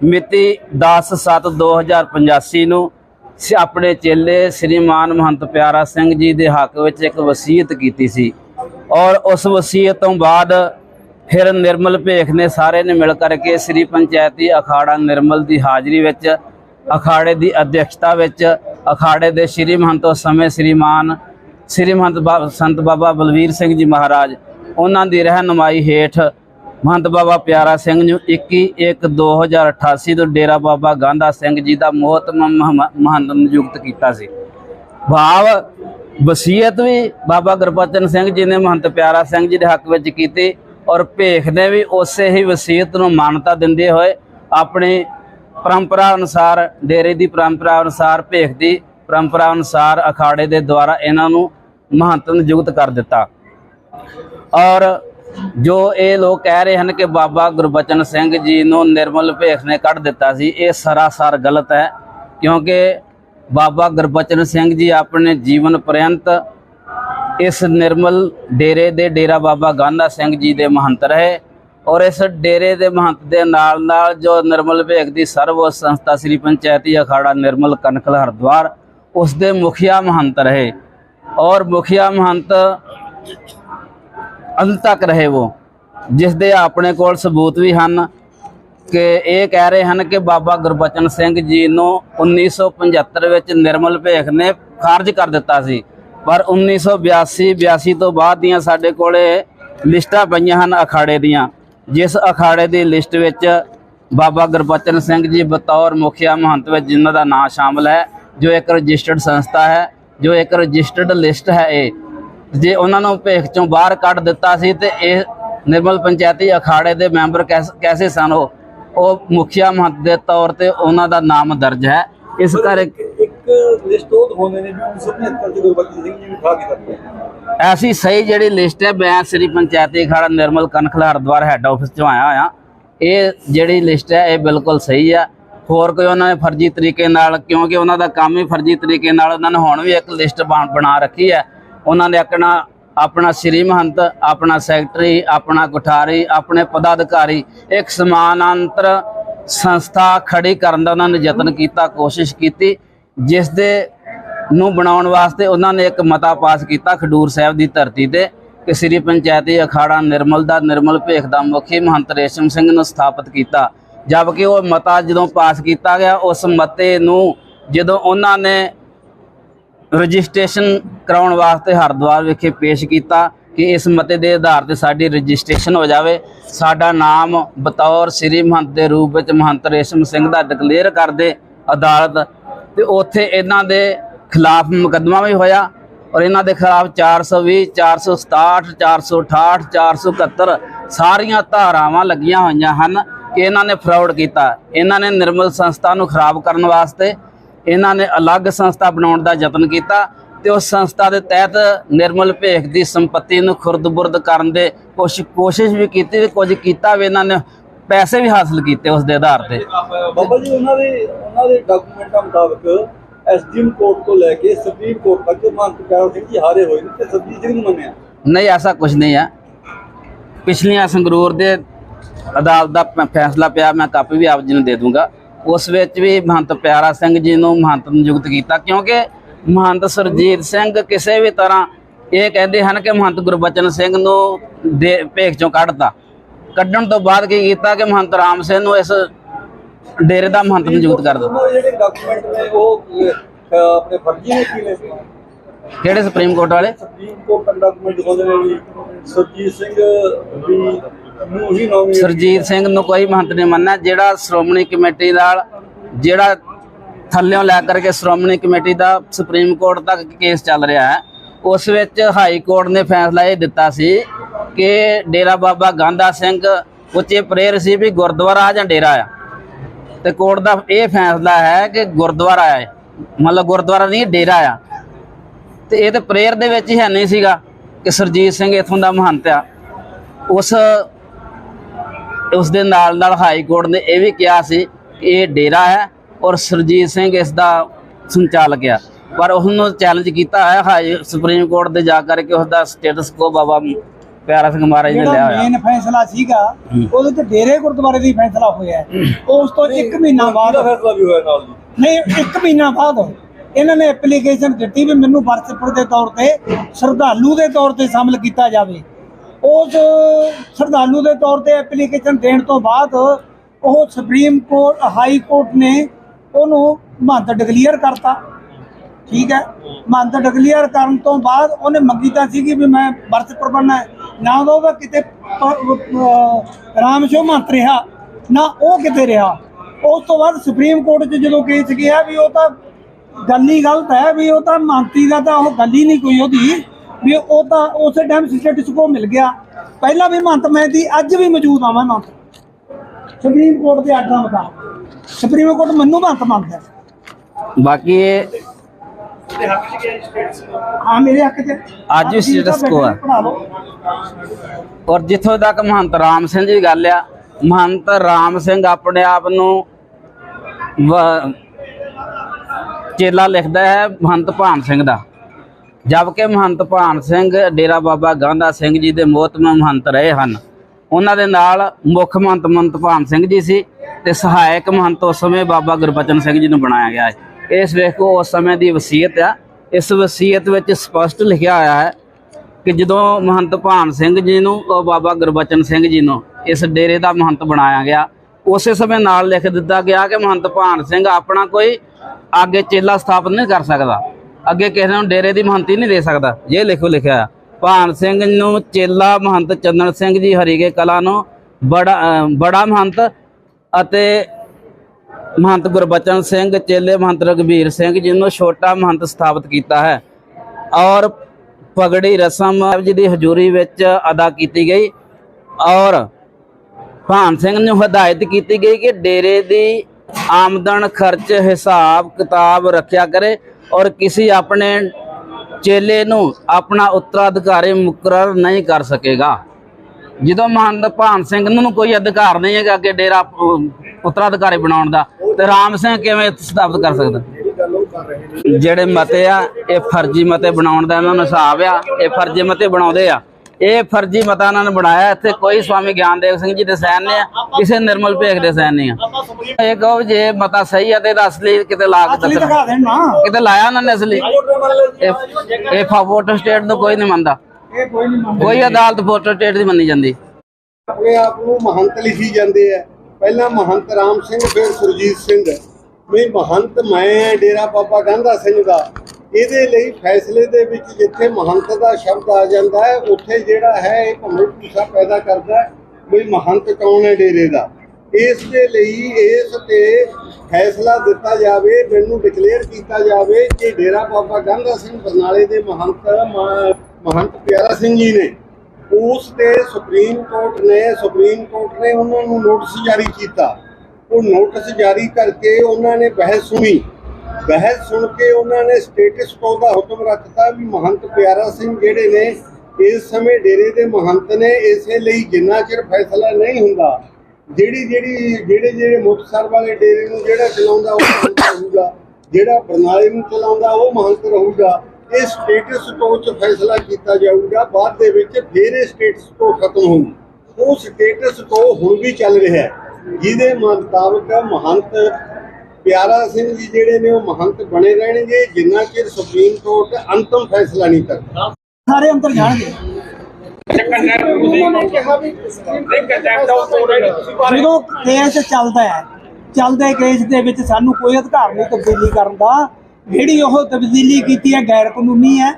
ਮਿਤੀ 10/7/2085 ਨੂੰ ਆਪਣੇ ਚੇਲੇ ਸ੍ਰੀਮਾਨ ਮਹੰਤ ਪਿਆਰਾ ਸਿੰਘ ਜੀ ਦੇ ਹੱਕ ਵਿੱਚ ਇੱਕ ਵਸੀਅਤ ਕੀਤੀ ਸੀ। ਔਰ ਉਸ ਵਸੀਅਤ ਤੋਂ ਬਾਅਦ ਫਿਰ ਨਿਰਮਲ ਭੇਖ ਨੇ ਸਾਰੇ ਨੇ ਮਿਲ ਕਰਕੇ ਸ੍ਰੀ ਪੰਚਾਇਤੀ ਅਖਾੜਾ ਨਿਰਮਲ ਦੀ ਹਾਜ਼ਰੀ ਵਿੱਚ, ਅਖਾੜੇ ਦੀ ਅਧਿਕਸ਼ਤਾ ਵਿੱਚ, ਅਖਾੜੇ ਦੇ ਸ੍ਰੀ ਮਹੰਤ ਸਮੇਂ ਸ੍ਰੀਮਾਨ ਸ੍ਰੀ ਮਹੰਤ ਬਾ- ਸੰਤ ਬਾਬਾ ਬਲਵੀਰ ਸਿੰਘ ਜੀ ਮਹਾਰਾਜ, ਉਹਨਾਂ ਦੀ ਰਹਿਨਮਾਈ ਹੇਠ ਮਹੰਤ ਬਾਬਾ ਪਿਆਰਾ ਸਿੰਘ ਨੂੰ 21 1 2088 ਤੋਂ ਡੇਰਾ ਬਾਬਾ ਗਾਂਧਾ ਸਿੰਘ ਜੀ ਦਾ ਮੋਹਤਮ ਮਹ- ਮਹੰਤ ਨਿਯੁਕਤ ਕੀਤਾ ਸੀ। ਭਾਵ ਵਸੀਅਤ ਵੀ ਬਾਬਾ ਗੁਰਬਚਨ ਸਿੰਘ ਜੀ ਨੇ ਮਹੰਤ ਪਿਆਰਾ ਸਿੰਘ ਜੀ ਦੇ ਹੱਕ ਵਿੱਚ ਕੀਤੀ ਔਰ ਭੇਖ ਨੇ ਵੀ ਉਸੇ ਹੀ ਵਸੀਅਤ ਨੂੰ ਮਾਨਤਾ ਦਿੰਦੇ ਹੋਏ ਆਪਣੀ ਪਰੰਪਰਾ ਅਨੁਸਾਰ, ਡੇਰੇ ਦੀ ਪਰੰਪਰਾ ਅਨੁਸਾਰ, ਭੇਖ ਦੀ ਪਰੰਪਰਾ ਅਨੁਸਾਰ ਅਖਾੜੇ ਦੇ ਦੁਆਰਾ ਇਹਨਾਂ ਨੂੰ ਮਹੰਤ ਨਿਯੁਕਤ ਕਰ ਦਿੱਤਾ। ਔਰ ਜੋ ਇਹ ਲੋਕ ਕਹਿ ਰਹੇ ਹਨ ਕਿ ਬਾਬਾ ਗੁਰਬਚਨ ਸਿੰਘ ਜੀ ਨੂੰ ਨਿਰਮਲ ਭੇਖ ਨੇ ਕੱਢ ਦਿੱਤਾ ਸੀ, ਇਹ ਸਰਾਸਰ ਗਲਤ ਹੈ, ਕਿਉਂਕਿ ਬਾਬਾ ਗੁਰਬਚਨ ਸਿੰਘ ਜੀ ਆਪਣੇ ਜੀਵਨ ਪਰਯੰਤ ਇਸ ਨਿਰਮਲ ਡੇਰੇ ਦੇ ਡੇਰਾ ਬਾਬਾ ਗਾਂਧਾ ਸਿੰਘ ਜੀ ਦੇ ਮਹੰਤ ਰਹੇ ਔਰ ਇਸ ਡੇਰੇ ਦੇ ਮਹੰਤ ਦੇ ਨਾਲ ਨਾਲ ਜੋ ਨਿਰਮਲ ਭੇਖ ਦੀ ਸਰਵ ਸੰਸਥਾ ਸ੍ਰੀ ਪੰਚਾਇਤੀ ਅਖਾੜਾ ਨਿਰਮਲ ਕਨਖਲ ਹਰਦੁਆਰ ਉਸ ਦੇ ਮੁਖੀਆ ਮਹੰਤ ਰਹੇ ਔਰ ਮੁਖੀਆ ਮਹੰਤ ਅੰਤ ਤੱਕ ਰਹੇ ਉਹ, ਜਿਸ ਦੇ ਆਪਣੇ ਕੋਲ ਸਬੂਤ ਵੀ ਹਨ ਕਿ ਇਹ ਕਹਿ ਰਹੇ ਹਨ ਕਿ ਬਾਬਾ ਗੁਰਬਚਨ ਸਿੰਘ ਜੀ ਨੂੰ 1975 ਵਿੱਚ ਨਿਰਮਲ ਭੇਖ ਨੇ ਖਾਰਜ ਕਰ ਦਿੱਤਾ ਸੀ। ਪਰ 1982 82 ਤੋਂ ਬਾਅਦ ਦੀਆਂ ਸਾਡੇ ਕੋਲੇ ਲਿਸਟਾਂ ਪਈਆਂ ਹਨ ਅਖਾੜੇ ਦੀਆਂ, ਜਿਸ ਅਖਾੜੇ ਦੀ ਲਿਸਟ ਵਿੱਚ ਬਾਬਾ ਗੁਰਬਚਨ ਸਿੰਘ ਜੀ ਬਤੌਰ ਮੁਖੀਆ ਮਹੰਤ ਵਿੱਚ ਜਿਨ੍ਹਾਂ ਦਾ ਨਾਮ ਸ਼ਾਮਲ ਹੈ, ਜੋ ਇੱਕ ਰਜਿਸਟਰਡ ਸੰਸਥਾ ਹੈ, ਜੋ ਇੱਕ ਰਜਿਸਟਰਡ ਲਿਸਟ ਹੈ ਇਹ। ਜੇ ਉਹਨਾਂ ਨੂੰ ਭੇਖ ਚੋਂ ਬਾਹਰ ਕੱਢ ਦਿੱਤਾ ਸੀ ਤੇ ਇਹ ਨਿਰਮਲ ਪੰਚਾਇਤੀ ਅਖਾੜੇ ਦੇ ਮੈਂਬਰ ਕੈਸ- ਕੈਸੇ ਸਨ ਉਹ? ਉਹ ਮੁਖੀਆ ਮਹੰਤ ਦੇ ਤੌਰ ਤੇ ਉਹਨਾਂ ਦਾ ਨਾਮ ਦਰਜ ਹੈ। ਇਸ ਕਰਕੇ ਇੱਕ ਲਿਸਟ ਉਹ ਦਿਖਾਉਂਦੇ ਨੇ ਵੀ 1975 ਚ ਗੁਰਬਖਸ਼ ਸਿੰਘ ਜੀ ਨੂੰ ਠਾ ਕੇ ਕਰਦੇ ਐਸੀ ਸਹੀ ਜਿਹੜੀ ਲਿਸਟ ਹੈ, ਮੈਂ ਸ੍ਰੀ ਪੰਚਾਇਤੀ ਅਖਾੜਾ ਨਿਰਮਲ ਕਨਖਲਾ ਹਰਦੁਆਰ ਹੈੱਡ ਆਫਿਸ ਚੋਂ ਆਇਆ ਹੋਇਆ। ਇਹ ਜਿਹੜੀ ਲਿਸਟ ਹੈ, ਇਹ ਬਿਲਕੁਲ ਸਹੀ ਹੈ। ਹੋਰ ਕੋਈ ਉਹਨਾਂ ਨੇ ਫਰਜ਼ੀ ਤਰੀਕੇ ਨਾਲ, ਕਿਉਂਕਿ ਉਹਨਾਂ ਦਾ ਕੰਮ ਹੀ ਫਰਜ਼ੀ ਤਰੀਕੇ ਨਾਲ, ਉਹਨਾਂ ਨੇ ਹੁਣ ਵੀ ਇੱਕ ਲਿਸਟ ਬਣਾ ਰੱਖੀ ਹੈ। ਉਹਨਾਂ ਨੇ ਆਪਣਾ ਆਪਣਾ ਸ੍ਰੀ ਮਹੰਤ, ਆਪਣਾ ਸੈਕਟਰੀ, ਆਪਣਾ ਕੁਠਾਰੀ ਆਪਣੇ ਪਦਾਧਿਕਾਰੀ, ਇੱਕ ਸਮਾਨਾਂਤਰ ਸੰਸਥਾ ਖੜੀ ਕਰਨ ਦਾ ਉਹਨਾਂ ਨੇ ਯਤਨ ਕੀਤਾ, ਕੋਸ਼ਿਸ਼ ਕੀਤੀ। ਜਿਸ ਦੇ ਨੂੰ ਬਣਾਉਣ ਵਾਸਤੇ ਉਹਨਾਂ ਨੇ ਇੱਕ ਮਤਾ ਪਾਸ ਕੀਤਾ ਖਡੂਰ ਸਾਹਿਬ ਦੀ ਧਰਤੀ ਤੇ ਕਿ ਸ੍ਰੀ ਪੰਚਾਇਤੀ ਅਖਾੜਾ ਨਿਰਮਲ ਦਾ ਨਿਰਮਲ ਭੇਖ ਦਾ ਮੁਖੀ ਮਹੰਤ ਰੇਸ਼ਮ ਸਿੰਘ ਨੂੰ ਸਥਾਪਿਤ ਕੀਤਾ। ਜਦਕਿ ਉਹ ਮਤਾ ਜਦੋਂ ਪਾਸ ਕੀਤਾ ਗਿਆ, ਉਸ ਮਤੇ ਨੂੰ ਜਦੋਂ ਉਹਨਾਂ ਨੇ ਰਜਿਸਟ੍ਰੇਸ਼ਨ ਕਰਾਉਣ ਵਾਸਤੇ ਹਰਿਦੁਆਰ ਵਿਖੇ ਪੇਸ਼ ਕੀਤਾ ਕਿ ਇਸ ਮਤੇ ਦੇ ਆਧਾਰ ਤੇ ਸਾਡੀ ਰਜਿਸਟ੍ਰੇਸ਼ਨ ਹੋ ਜਾਵੇ। ਸਾਡਾ ਨਾਮ ਬਤੌਰ ਸ੍ਰੀ ਮਹੰਤ ਦੇ ਰੂਪ ਵਿੱਚ ਮਹੰਤ ਰੇਸ਼ਮ ਸਿੰਘ ਦਾ ਡਿਕਲੇਅਰ ਕਰ ਦੇ ਅਦਾਲਤ ਤੇ ਉੱਥੇ ਇਹਨਾਂ ਦੇ ਖਿਲਾਫ ਮੁਕੱਦਮਾ ਵੀ ਹੋਇਆ ਔਰ ਇਹਨਾਂ ਦੇ ਖਿਲਾਫ 420 467 468 471 ਸਾਰੀਆਂ ਧਾਰਾਵਾਂ ਲੱਗੀਆਂ ਹੋਈਆਂ ਹਨ ਕਿ ਇਹਨਾਂ ਨੇ ਫਰਾਡ ਕੀਤਾ। ਇਹਨਾਂ ਨੇ ਨਿਰਮਲ ਸੰਸਥਾ ਨੂੰ ਖਰਾਬ ਕਰਨ ਵਾਸਤੇ ਇਹਨਾਂ ਨੇ ਅਲੱਗ ਸੰਸਥਾ ਬਣਾਉਣ ਦਾ ਯਤਨ ਕੀਤਾ ਤੇ ਉਸ ਸੰਸਥਾ ਦੇ ਤਹਿਤ ਨਿਰਮਲ ਭੇਖ ਦੀ ਸੰਪਤੀ ਨੂੰ ਖੁਰਦ-ਬੁਰਦ ਕਰਨ ਦੇ ਕੋਸ਼ਿਸ਼ ਕੋਸ਼ਿਸ਼ ਵੀ ਕੀਤੀ ਕੁਝ ਕੀਤਾ ਵੀ ਇਹਨਾਂ ਨੇ ਪੈਸੇ ਵੀ ਹਾਸਲ ਕੀਤੇ ਉਸ ਦੇ ਆਧਾਰ ਤੇ। ਬਾਬਾ ਜੀ ਉਹਨਾਂ ਦੇ ਉਹਨਾਂ ਦੇ ਡਾਕੂਮੈਂਟਾਂ ਮੁਤਾਬਕ ਐਸਡੀਐਮ ਕੋਰਟ ਤੋਂ ਲੈ ਕੇ ਸੁਪਰੀਮ ਕੋਰਟ ਤੱਕ ਮਹੰਤ ਪਿਆਰਾ ਸਿੰਘ ਜੀ ਹਾਰੇ ਹੋਏ ਨੇ ਤੇ ਸਰਜੀਤ ਸਿੰਘ ਨੂੰ ਮੰਨਿਆ। ਨਹੀਂ ਐਸਾ ਕੁਝ ਨਹੀਂ ਹੈ ਪਿਛਲੀਆਂ ਸੰਗਰੂਰ ਦੇ ਅਦਾਲਤ ਦਾ ਫੈਸਲਾ ਪਿਆ ਮੈਂ ਕਾਪੀ ਵੀ ਆਪ ਜੀ ਨੂੰ ਦੇ ਦੂੰਗਾ। ਉਸ ਵਿੱਚ ਵੀ ਮਹੰਤ ਪਿਆਰਾ ਸਿੰਘ ਜੀ ਨੂੰ ਮਹੰਤ ਨਿਯੁਕਤ ਕੀਤਾ ਕਿਉਂਕਿ ਮਹੰਤ ਸਰਜੀਤ ਸਿੰਘ ਕਿਸੇ ਵੀ ਤਰ੍ਹਾਂ ਇਹ ਕਹਿੰਦੇ ਹਨ ਕਿ ਮਹੰਤ ਗੁਰਬਚਨ ਸਿੰਘ ਨੂੰ ਦੇ ਭੇਖ ਚੋਂ ਕੱਢਤਾ। ਕੱਢਣ ਤੋਂ ਬਾਅਦ ਕੀ ਕੀਤਾ ਕਿ ਮਹੰਤ ਰਾਮ ਸਿੰਘ ਨੂੰ ਇਸ ਡੇਰੇ ਦਾ ਮਹੰਤ ਨਿਯੁਕਤ ਕਰ ਦਿੱਤਾ। ਜਿਹੜੇ ਡਾਕੂਮੈਂਟ ਨੇ ਉਹ ਅਹ, ਆਪਣੇ ਫਰਜ਼ੀ ਨੇ ਕੀ ਨੇ? ਕਿਹੜੇ ਸੁਪਰੀਮ ਕੋਰਟ ਵਾਲੇ? ਸੁਪਰੀਮ ਕੋਰਟ ਤੱਕ ਡਾਕੂਮੈਂਟ ਦਿਖਾਉਂਦੇ ਨੇ ਵੀ ਸਰਜੀਤ ਸਿੰਘ ਵੀ ਨੂੰ ਹੀ ਨੌਮੀ ਸਰਜੀਤ ਸਿੰਘ ਨੂੰ ਕੋਈ ਮਹੰਤ ਨਹੀਂ ਮੰਨਿਆ। ਜਿਹੜਾ ਸ਼੍ਰੋਮਣੀ ਕਮੇਟੀ ਨਾਲ ਜਿਹੜਾ ਥੱਲਿਓਂ ਲੈ ਕਰਕੇ ਸ਼੍ਰੋਮਣੀ ਕਮੇਟੀ ਦਾ ਸੁਪਰੀਮ ਕੋਰਟ ਤੱਕ ਕੇਸ ਚੱਲ ਰਿਹਾ ਹੈ ਉਸ ਵਿੱਚ ਹਾਈ ਕੋਰਟ ਨੇ ਫੈਸਲਾ ਇਹ ਦਿੱਤਾ ਸੀ ਕਿ ਡੇਰਾ ਬਾਬਾ ਗਾਂਧਾ ਸਿੰਘ ਉੱਚੇ ਪ੍ਰੇਰ ਸੀ ਵੀ ਗੁਰਦੁਆਰਾ ਆ ਜਾਂ ਡੇਰਾ ਆ। ਤੇ ਕੋਰਟ ਦਾ ਇਹ ਫੈਸਲਾ ਹੈ ਕਿ ਗੁਰਦੁਆਰਾ ਹੈ ਮਤਲਬ ਗੁਰਦੁਆਰਾ ਨਹੀਂ, ਡੇਰਾ ਆ। ਤੇ ਇਹ ਤੇ ਪ੍ਰੇਅਰ ਦੇ ਵਿੱਚ ਹੀ ਹੈ ਨਹੀਂ ਸੀਗਾ ਕਿ ਸਰਜੀਤ ਸਿੰਘ ਇਥੋਂ ਦਾ ਮਹੰਤ ਆ। ਉਸ ਉਸ ਦੇ ਨਾਲ ਨਾਲ ਹਾਈ ਕੋਰਟ ਨੇ ਇਹ ਵੀ ਕਿਹਾ ਸੀ ਕਿ ਇਹ ਡੇਰਾ ਹੈ ਔਰ ਸਰਜੀਤ ਸਿੰਘ ਇਸ ਦਾ ਸੰਚਾਲਕ ਆ। ਪਰ ਉਸ ਨੂੰ ਚੈਲੰਜ ਕੀਤਾ ਹੈ ਹਾਈ ਸੁਪਰੀਮ ਕੋਰਟ ਦੇ ਜਾ ਕਰਕੇ ਉਸ ਦਾ ਸਟੇਟਸ ਕੋ ਬਾਬਾ ਪਿਆਰਾ ਸਿੰਘ ਮਹਾਰਾਜ ਨੇ ਲਿਆ ਜਿਹੜਾ ਹੋਇਆ। ਮੇਨ ਫੈਸਲਾ ਸੀਗਾ ਉਹਦੇ ਤੇ ਡੇਰੇ ਗੁਰਦੁਆਰੇ ਦੀ ਫੈਸਲਾ ਹੋਇਆ ਹੈ। ਉਸ ਤੋਂ 1 ਮਹੀਨਾ ਬਾਅਦ ਫੈਸਲਾ ਵੀ ਹੋਇਆ ਨਾਲ ਜੀ ਨਹੀਂ 1 ਮਹੀਨਾ ਬਾਅਦ ਇਹਨਾਂ ਨੇ ਐਪਲੀਕੇਸ਼ਨ ਦਿੱਤੀ ਵੀ ਮੈਨੂੰ ਵਰਸਪੁਰ ਦੇ ਤੌਰ ਤੇ ਸ਼ਰਧਾਲੂ ਦੇ ਤੌਰ ਤੇ ਸ਼ਾਮਲ ਕੀਤਾ ਜਾਵੇ। ਉਸ ਸ਼ਰਧਾਲੂ ਦੇ ਤੌਰ ਤੇ ਐਪਲੀਕੇਸ਼ਨ ਦੇਣ ਤੋਂ ਬਾਅਦ ਉਹ ਸੁਪਰੀਮ ਕੋਰਟ ਹਾਈ ਕੋਰਟ ਨੇ ਉਹਨੂੰ ਮਹੰਤ ਡਿਕਲੇਅਰ ਕਰਤਾ। ਠੀਕ ਹੈ? ਮਹੰਤ ਡਿਕਲੇਅਰ ਕਰਨ ਤੋਂ ਬਾਅਦ ਉਹਨੇ ਮੰਗੀ ਤਾਂ ਸੀਗੀ ਵੀ ਮੈਂ ਵਰਤ ਪ੍ਰਬੰਧਨਾ ਹੈ। ਨਾ ਤਾਂ ਕਿਤੇ ਰਾਮ ਸ਼ੋ ਰਿਹਾ, ਨਾ ਉਹ ਕਿਤੇ ਰਿਹਾ। ਉਸ ਤੋਂ ਬਾਅਦ ਸੁਪਰੀਮ ਕੋਰਟ 'ਚ ਜਦੋਂ ਕੇਸ ਗਿਆ ਵੀ ਉਹ ਤਾਂ ਗੱਲ ਹੀ ਗਲਤ ਹੈ, ਵੀ ਉਹ ਤਾਂ ਮੰਤਰੀ ਦਾ ਤਾਂ ਉਹ ਗੱਲ ਹੀ ਨਹੀਂ ਕੋਈ ਉਹਦੀ, ਵੀ ਉਹ ਤਾਂ ਉਸੇ ਟਾਈਮ ਸਟੇਟਸ ਕੋ ਮਿਲ ਗਿਆ। ਪਹਿਲਾਂ ਵੀ ਮੰਤ ਮੈਂ ਦੀ, ਅੱਜ ਵੀ ਮੌਜੂਦ ਆਵਾਂ ਮੰਤ। ਸੁਪਰੀਮ ਕੋਰਟ ਦੇ ਆਰਡਰਾਂ ਮੁਤਾਬਕ। ਸੁਪਰੀਮ ਕੋਰਟ ਮੈਨੂੰ ਮੰਤ ਮੰਨਦਾ। ਬਾਕੀ ਇਹ ਤੁਹਾਡੇ ਹੱਕ 'ਚ ਗਿਆ ਸਟੇਟਸ ਹਾਂ ਮੇਰੇ ਹੱਕ 'ਚ। ਅੱਜ ਵੀ ਹੈ। ਪੜਾ ਲਓ। ਔਰ ਜਿੱਥੋਂ ਤੱਕ ਮਹੰਤ ਰਾਮ ਸਿੰਘ ਦੀ ਗੱਲ ਆ ਮਹੰਤ ਰਾਮ ਸਿੰਘ ਆਪਣੇ ਆਪ ਨੂੰ ਚੇਲਾ ਲਿਖਦਾ ਹੈ ਮਹੰਤ ਭਾਨ ਸਿੰਘ ਦਾ। ਜਦਕਿ ਮਹੰਤ ਭਾਨ ਸਿੰਘ ਡੇਰਾ ਬਾਬਾ ਗਾਂਧਾ ਸਿੰਘ ਜੀ ਦੇ ਮੋਹਤਮ ਮਹੰਤ ਰਹੇ ਹਨ। ਉਹਨਾਂ ਦੇ ਨਾਲ ਮੁੱਖ ਮਹੰਤ ਮਹੰਤ ਭਾਨ ਸਿੰਘ ਜੀ ਸੀ ਤੇ ਸਹਾਇਕ ਮਹੰਤ ਉਸ ਸਮੇਂ ਬਾਬਾ ਗੁਰਬਚਨ ਸਿੰਘ ਜੀ ਨੂੰ ਬਣਾਇਆ ਗਿਆ ਹੈ ਇਸ ਵੇਖੋ, ਉਸ ਸਮੇਂ ਦੀ ਵਸੀਅਤ ਆ ਇਸ ਵਸੀਅਤ ਵਿੱਚ ਸਪਸ਼ਟ ਲਿਖਿਆ ਹੋਇਆ ਹੈ ਕਿ ਜਦੋਂ ਮਹੰਤ ਭਾਨ ਸਿੰਘ ਜੀ ਨੂੰ ਬਾਬਾ ਗੁਰਬਚਨ ਸਿੰਘ ਜੀ ਨੂੰ ਇਸ ਡੇਰੇ ਦਾ ਮਹੰਤ ਬਣਾਇਆ ਗਿਆ, ਉਸੇ ਸਮੇਂ ਨਾਲ ਲਿਖ ਦਿੱਤਾ ਗਿਆ ਕਿ ਮਹੰਤ ਭਾਨ ਸਿੰਘ ਆਪਣਾ ਕੋਈ ਅੱਗੇ ਚੇਲਾ ਸਥਾਪਿਤ ਨਹੀਂ ਕਰ ਸਕਦਾ ਅੱਗੇ ਕਿਸੇ ਨੂੰ ਡੇਰੇ ਦੀ ਮਹੰਤੀ ਨਹੀਂ ਦੇ ਸਕਦਾ ਇਹ ਲਿਖੋ ਲਿਖਿਆ ਆ। ਭਾਨ ਸਿੰਘ ਨੂੰ ਚੇਲਾ ਮਹੰਤ ਚੰਦਨ ਸਿੰਘ ਜੀ ਹਰੀਕੇ ਕਲਾ ਨੂੰ ਬੜਾ ਬੜਾ ਮਹੰਤ ਅਤੇ ਮਹੰਤ ਗੁਰਬਚਨ ਸਿੰਘ, ਚੇਲੇ ਮਹੰਤ ਰਗਵੀਰ ਸਿੰਘ ਜਿਹਨੂੰ ਛੋਟਾ ਮਹੰਤ ਸਥਾਪਿਤ ਕੀਤਾ ਹੈ। ਔਰ ਪਗੜੀ ਰਸਮ ਜੀ ਦੀ ਹਜ਼ੂਰੀ ਵਿੱਚ ਅਦਾ ਕੀਤੀ ਗਈ। ਔਰ ਭਾਨ ਸਿੰਘ ਨੂੰ ਹਦਾਇਤ ਕੀਤੀ ਗਈ ਕਿ ਡੇਰੇ ਦੀ ਆਮਦਨ ਖਰਚ ਹਿਸਾਬ ਕਿਤਾਬ ਰੱਖਿਆ ਕਰੇ ਔਰ ਕਿਸੇ ਆਪਣੇ ਚੇਲੇ ਨੂੰ ਆਪਣਾ ਉੱਤਰਾਧਿਕਾਰੀ ਮੁਕਰਰ ਨਹੀਂ ਕਰ ਸਕੇਗਾ। ਜਦੋਂ ਮਹੰਤ ਭਾਨ ਸਿੰਘ ਨੂੰ ਕੋਈ ਅਧਿਕਾਰ ਨਹੀਂ ਹੈ ਕਿ ਡੇਰਾ ਅਹ, ਉੱਤਰਾਧਿਕਾਰੀ ਬਣਾਉਣ ਦਾ ਤੇ ਰਾਮ ਸਿੰਘ ਕਿਵੇਂ ਸਥਾਪਿਤ ਕਰ ਸਕਦਾ? ਜਿਹੜੇ ਮਤੇ ਆ ਇਹ ਫਰਜ਼ੀ ਮਤੇ ਬਣਾਉਣ ਦਾ ਇਹਨਾਂ ਨੂੰ ਹਿਸਾਬ ਆ ਇਹ ਫਰਜ਼ੀ ਮਤੇ ਬਣਾਉਂਦੇ ਆ। ਇਹ ਫਰਜ਼ੀ ਮਤਾ ਇਹਨਾਂ ਨੇ ਬਣਾਇਆ ਇੱਥੇ ਕੋਈ ਸਵਾਮੀ ਗਿਆਨਦੇਵ ਸਿੰਘ ਜੀ ਦੇ ਸਾਈਨ ਨਹੀਂ ਆ ਕਿਸੇ ਨਿਰਮਲ ਭੇਖ ਦੇ ਸਾਈਨ ਨਹੀਂ ਆ। ਇਹ ਕਹੋ ਜੇ ਮਤਾ ਸਹੀ ਆ ਤੇ ਇਹਦਾ ਅਸਲੀ ਕਿਤੇ ਲਾ ਕੇ ਨਾ। ਕਿਤੇ ਲਾਇਆ ਉਹਨਾਂ ਨੇ ਅਸਲੀ? ਇਹ ਫੋਟੋ ਸਟੇਟ ਨੂੰ ਕੋਈ ਨਹੀਂ ਮੰਨਦਾ। ਇਹ ਕੋਈ ਨਹੀਂ ਮੰਨਦਾ। ਕੋਈ ਅਦਾਲਤ ਫੋਟੋ ਸਟੇਟ ਦੀ ਮੰਨੀ ਜਾਂਦੀ। ਆਪਣੇ ਆਪ ਨੂੰ ਮਹੰਤ ਲਿਖੀ ਜਾਂਦੇ ਆ। ਪਹਿਲਾਂ ਮਹੰਤ ਰਾਮ ਸਿੰਘ ਫਿਰ ਸੁਰਜੀਤ ਸਿੰਘ। ਵੀ ਮਹੰਤ ਮੈਂ ਡੇਰਾ ਬਾਬਾ ਗਾਂਧਾ ਸਿੰਘ ਦਾ। ਇਹਦੇ ਲਈ ਫੈਸਲੇ ਦੇ ਵਿੱਚ ਜਿੱਥੇ ਮਹੰਤ ਦਾ ਸ਼ਬਦ ਆ ਜਾਂਦਾ ਹੈ ਉੱਥੇ ਜਿਹੜਾ ਹੈ ਇਹ ਭਮਰ ਪੂਸਾ ਪੈਦਾ ਕਰਦਾ ਹੈ ਵੀ ਮਹੰਤ ਕੌਣ ਹੈ ਡੇਰੇ ਦਾ। ਇਸ ਦੇ ਲਈ ਇਸ ਤੇ ਫੈਸਲਾ ਦਿੱਤਾ ਜਾਵੇ ਮੈਨੂੰ ਡਿਕਲੇਅਰ ਕੀਤਾ ਜਾਵੇ ਕਿ ਡੇਰਾ ਬਾਬਾ ਗਾਂਧਾ ਸਿੰਘ ਬਰਨਾਲੇ ਦੇ ਮਹੰਤ ਮ- ਮਹੰਤ ਪਿਆਰਾ ਸਿੰਘ ਜੀ ਨੇ, ਉਸ ਤੇ ਸੁਪਰੀਮ ਕੋਰਟ ਨੇ, ਸੁਪਰੀਮ ਕੋਰਟ ਨੇ ਉਹਨਾਂ ਨੂੰ ਨੋਟਿਸ ਜਾਰੀ ਕੀਤਾ। ਉਹ ਨੋਟਿਸ ਜਾਰੀ ਕਰਕੇ ਉਹਨਾਂ ਨੇ ਬਹਿਸ ਸੁਣੀ। ਬਹਿਸ ਸੁਣ ਕੇ ਉਹਨਾਂ ਨੇ ਸਟੇਟਸ ਕੋ ਦਾ ਹੁਕਮ ਰੱਖਤਾ ਵੀ ਮਹੰਤ ਪਿਆਰਾ ਸਿੰਘ ਜਿਹੜੇ ਨੇ, ਇਸ ਸਮੇਂ ਡੇਰੇ ਦੇ ਮਹੰਤ ਨੇ, ਇਸੇ ਲਈ ਜਿੰਨਾ ਚਿਰ ਫੈਸਲਾ ਨਹੀਂ ਹੁੰਦਾ, ਜਿਹੜੀ ਜਿਹੜੀ, ਜਿਹੜੇ ਜਿਹੜੇ ਮੁਕਤਸਰ ਵਾਲੇ ਡੇਰੇ ਨੂੰ ਜਿਹੜਾ ਚਲਾਉਂਦਾ ਉਹ ਮਹੰਤ ਰਹੂਗਾ, ਜਿਹੜਾ ਬਰਨਾਲੇ ਨੂੰ ਚਲਾਉਂਦਾ ਉਹ ਮਹੰਤ ਰਹੂਗਾ। ਇਹ ਸਟੇਟਸ ਕੋ ਚ ਫੈਸਲਾ ਕੀਤਾ ਜਾਊਗਾ ਬਾਅਦ ਦੇ ਵਿੱਚ ਫਿਰ ਇਹ ਸਟੇਟਸ ਕੋ ਖਤਮ ਹੋਊ ਉਹ ਸਟੇਟਸ ਕੋ ਹੁਣ ਵੀ ਚੱਲ ਰਿਹਾ ਹੈ। ਜਿਹਦੇ ਮੁਤਾਬਕ ਮਹੰਤ ਪਿਆਰਾ ਸਿੰਘ ਜੀ ਜਿਹੜੇ ਨੇ ਉਹ ਮਹੰਤ ਬਣੇ ਰਹਿਣਗੇ ਜਿੰਨਾ ਚਿਰ ਸੁਪਰੀਮ ਕੋਰਟ ਅੰਤਮ ਫੈਸਲਾ ਨਹੀਂ ਕਰਦਾ। ਸਾਰੇ ਅੰਦਰ ਜਾਣਗੇ। ਜਦੋਂ ਕੇਸ ਚੱਲਦਾ ਹੈ ਚੱਲਦੇ ਕੇਸ ਦੇ ਵਿੱਚ ਸਾਨੂੰ ਕੋਈ ਅਧਿਕਾਰ ਨਹੀਂ ਤਬਦੀਲੀ ਕਰਨ ਦਾ। ਜਿਹੜੀ ਉਹ ਤਬਦੀਲੀ ਕੀਤੀ ਹੈ ਗੈਰ ਕਾਨੂੰਨੀ ਹੈ।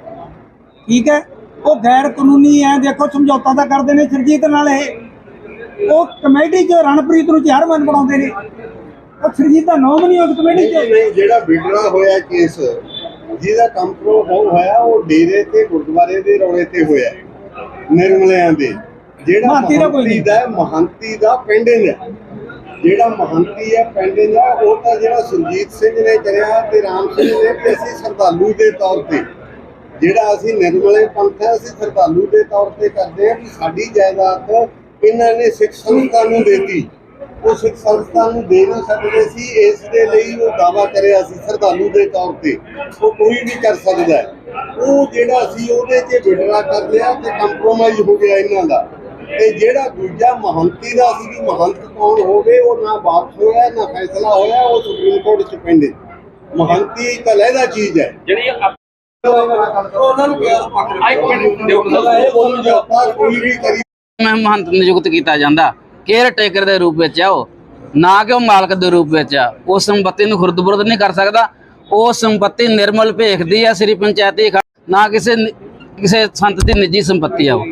ਠੀਕ ਹੈ? ਉਹ ਗੈਰ ਕਾਨੂੰਨੀ ਹੈ ਦੇਖੋ ਸਮਝੌਤਾ ਤਾਂ ਕਰਦੇ ਨੇ ਸਰਜੀਤ ਨਾਲ ਇਹ। ਉਹ ਕਮੇਟੀ 'ਚ ਰਣਪ੍ਰੀਤ ਨੂੰ ਚੇਅਰਮੈਨ ਬਣਾਉਂਦੇ ਨੇ। ਉਹ ਸਰਜੀਤ ਦਾ ਨਾਮ ਨਹੀਂ ਉਸ ਕਮੇਟੀ 'ਚ। ਜਿਹੜਾ ਵਿਡਰਾ ਹੋਇਆ ਕੇਸ ਜਿਹਦਾ ਕੰਪਰੋ ਹੋਇਆ ਉਹ ਡੇਰੇ ਤੇ ਗੁਰਦੁਆਰੇ ਦੇ ਰੌਲੇ ਤੇ ਹੋਇਆ ਨਿਰਮਲਿਆਂ ਦੇ। ਜਿਹੜਾ ਮਹੰਤੀ ਦਾ ਮਹੰਤੀ ਨਹੀਂ। ਦਾ ਮਹੰਤੀ ਦਾ ਪੈਂਡਿੰਗ ਹੈ। ਜਿਹੜਾ ਮਹੰਤੀ ਹੈ ਪੈਂਡਿੰਗ ਹੈ ਉਹ ਤਾਂ ਜਿਹੜਾ ਸੁਰਜੀਤ ਸਿੰਘ ਨੇ ਕਰਿਆ ਤੇ ਰਾਮ ਸਿੰਘ ਨੇ ਕਿ ਅਸੀਂ ਸਰਦਾਲੂ ਦੇ ਤੌਰ ਤੇ। ਜਿਹੜਾ ਅਸੀਂ ਨਿਰਮਲੇ ਪੰਥ ਹੈ, ਅਸੀਂ ਸਰਦਾਲੂ ਦੇ ਤੌਰ ਤੇ ਕਰਦੇ ਹਾਂ ਕਿ ਸਾਡੀ ਜਾਇਦਾਦ ਇਹਨਾਂ ਨੇ ਸਿੱਖ ਸੰਸਥਾ ਨੂੰ ਦੇਤੀ। ਉਹ ਸਿੱਖ ਸੰਸਥਾ ਨੂੰ ਦੇ ਨਹੀਂ ਸਕਦੇ ਸੀ, ਇਸ ਦੇ ਲਈ ਉਹ ਦਾਵਾ ਕਰਿਆ ਸੀ ਸਰਦਾਲੂ ਦੇ ਤੌਰ ਤੇ। ਉਹ ਕੋਈ ਵੀ ਕਰ ਸਕਦਾ ਉਹ ਜਿਹੜਾ ਸੀ ਉਹਦੇ 'ਚ ਵਿਡਰਾ ਕਰ ਲਿਆ ਤੇ ਕੰਪਰੋਮਾਈਜ਼ ਹੋ ਗਿਆ ਇਹਨਾਂ ਦਾ। ਤੇ ਜਿਹੜਾ ਦੂਜਾ ਮਹੰਤੀ ਦਾ ਸੀ ਕਿ ਮਹੰਤ ਕੌਣ ਹੋਵੇ ਉਹ ਨਾ ਵਾਪਸ ਹੋਇਆ ਨਾ ਫੈਸਲਾ ਹੋਇਆ ਉਹ ਸੁਪਰੀਮ ਕੋਰਟ 'ਚ ਪੈਂਦੇ। ਮਹੰਤੀ ਇੱਕ ਅਲੱਗਾ ਚੀਜ਼ ਹੈ। ਜਿਹੜੀ ਉਹਨਾਂ ਨੂੰ ਕਿਹਾ ਮੈਂ ਮਹੰਤ ਨਿਯੁਕਤ ਕੀਤਾ ਜਾਂਦਾ। ਕੇਅਰ ਟੇਕਰ ਦੇ ਰੂਪ ਵਿੱਚ ਆ ਉਹ। ਨਾ ਕਿ ਉਹ ਮਾਲਕ ਦੇ ਰੂਪ ਵਿੱਚ ਆ। ਉਹ ਸੰਪਤੀ ਨੂੰ ਖੁਰਦ-ਬੁਰਦ ਨਹੀਂ ਕਰ ਸਕਦਾ। ਉਹ ਸੰਪਤੀ ਨਿਰਮਲ ਭੇਖਦੀ ਆ ਸ੍ਰੀ ਪੰਚਾਇਤੀ ਨਾ ਕਿਸੇ ਕਿਸੇ ਸੰਤ ਦੀ ਨਿੱਜੀ ਸੰਪਤੀ ਆ ਉਹ।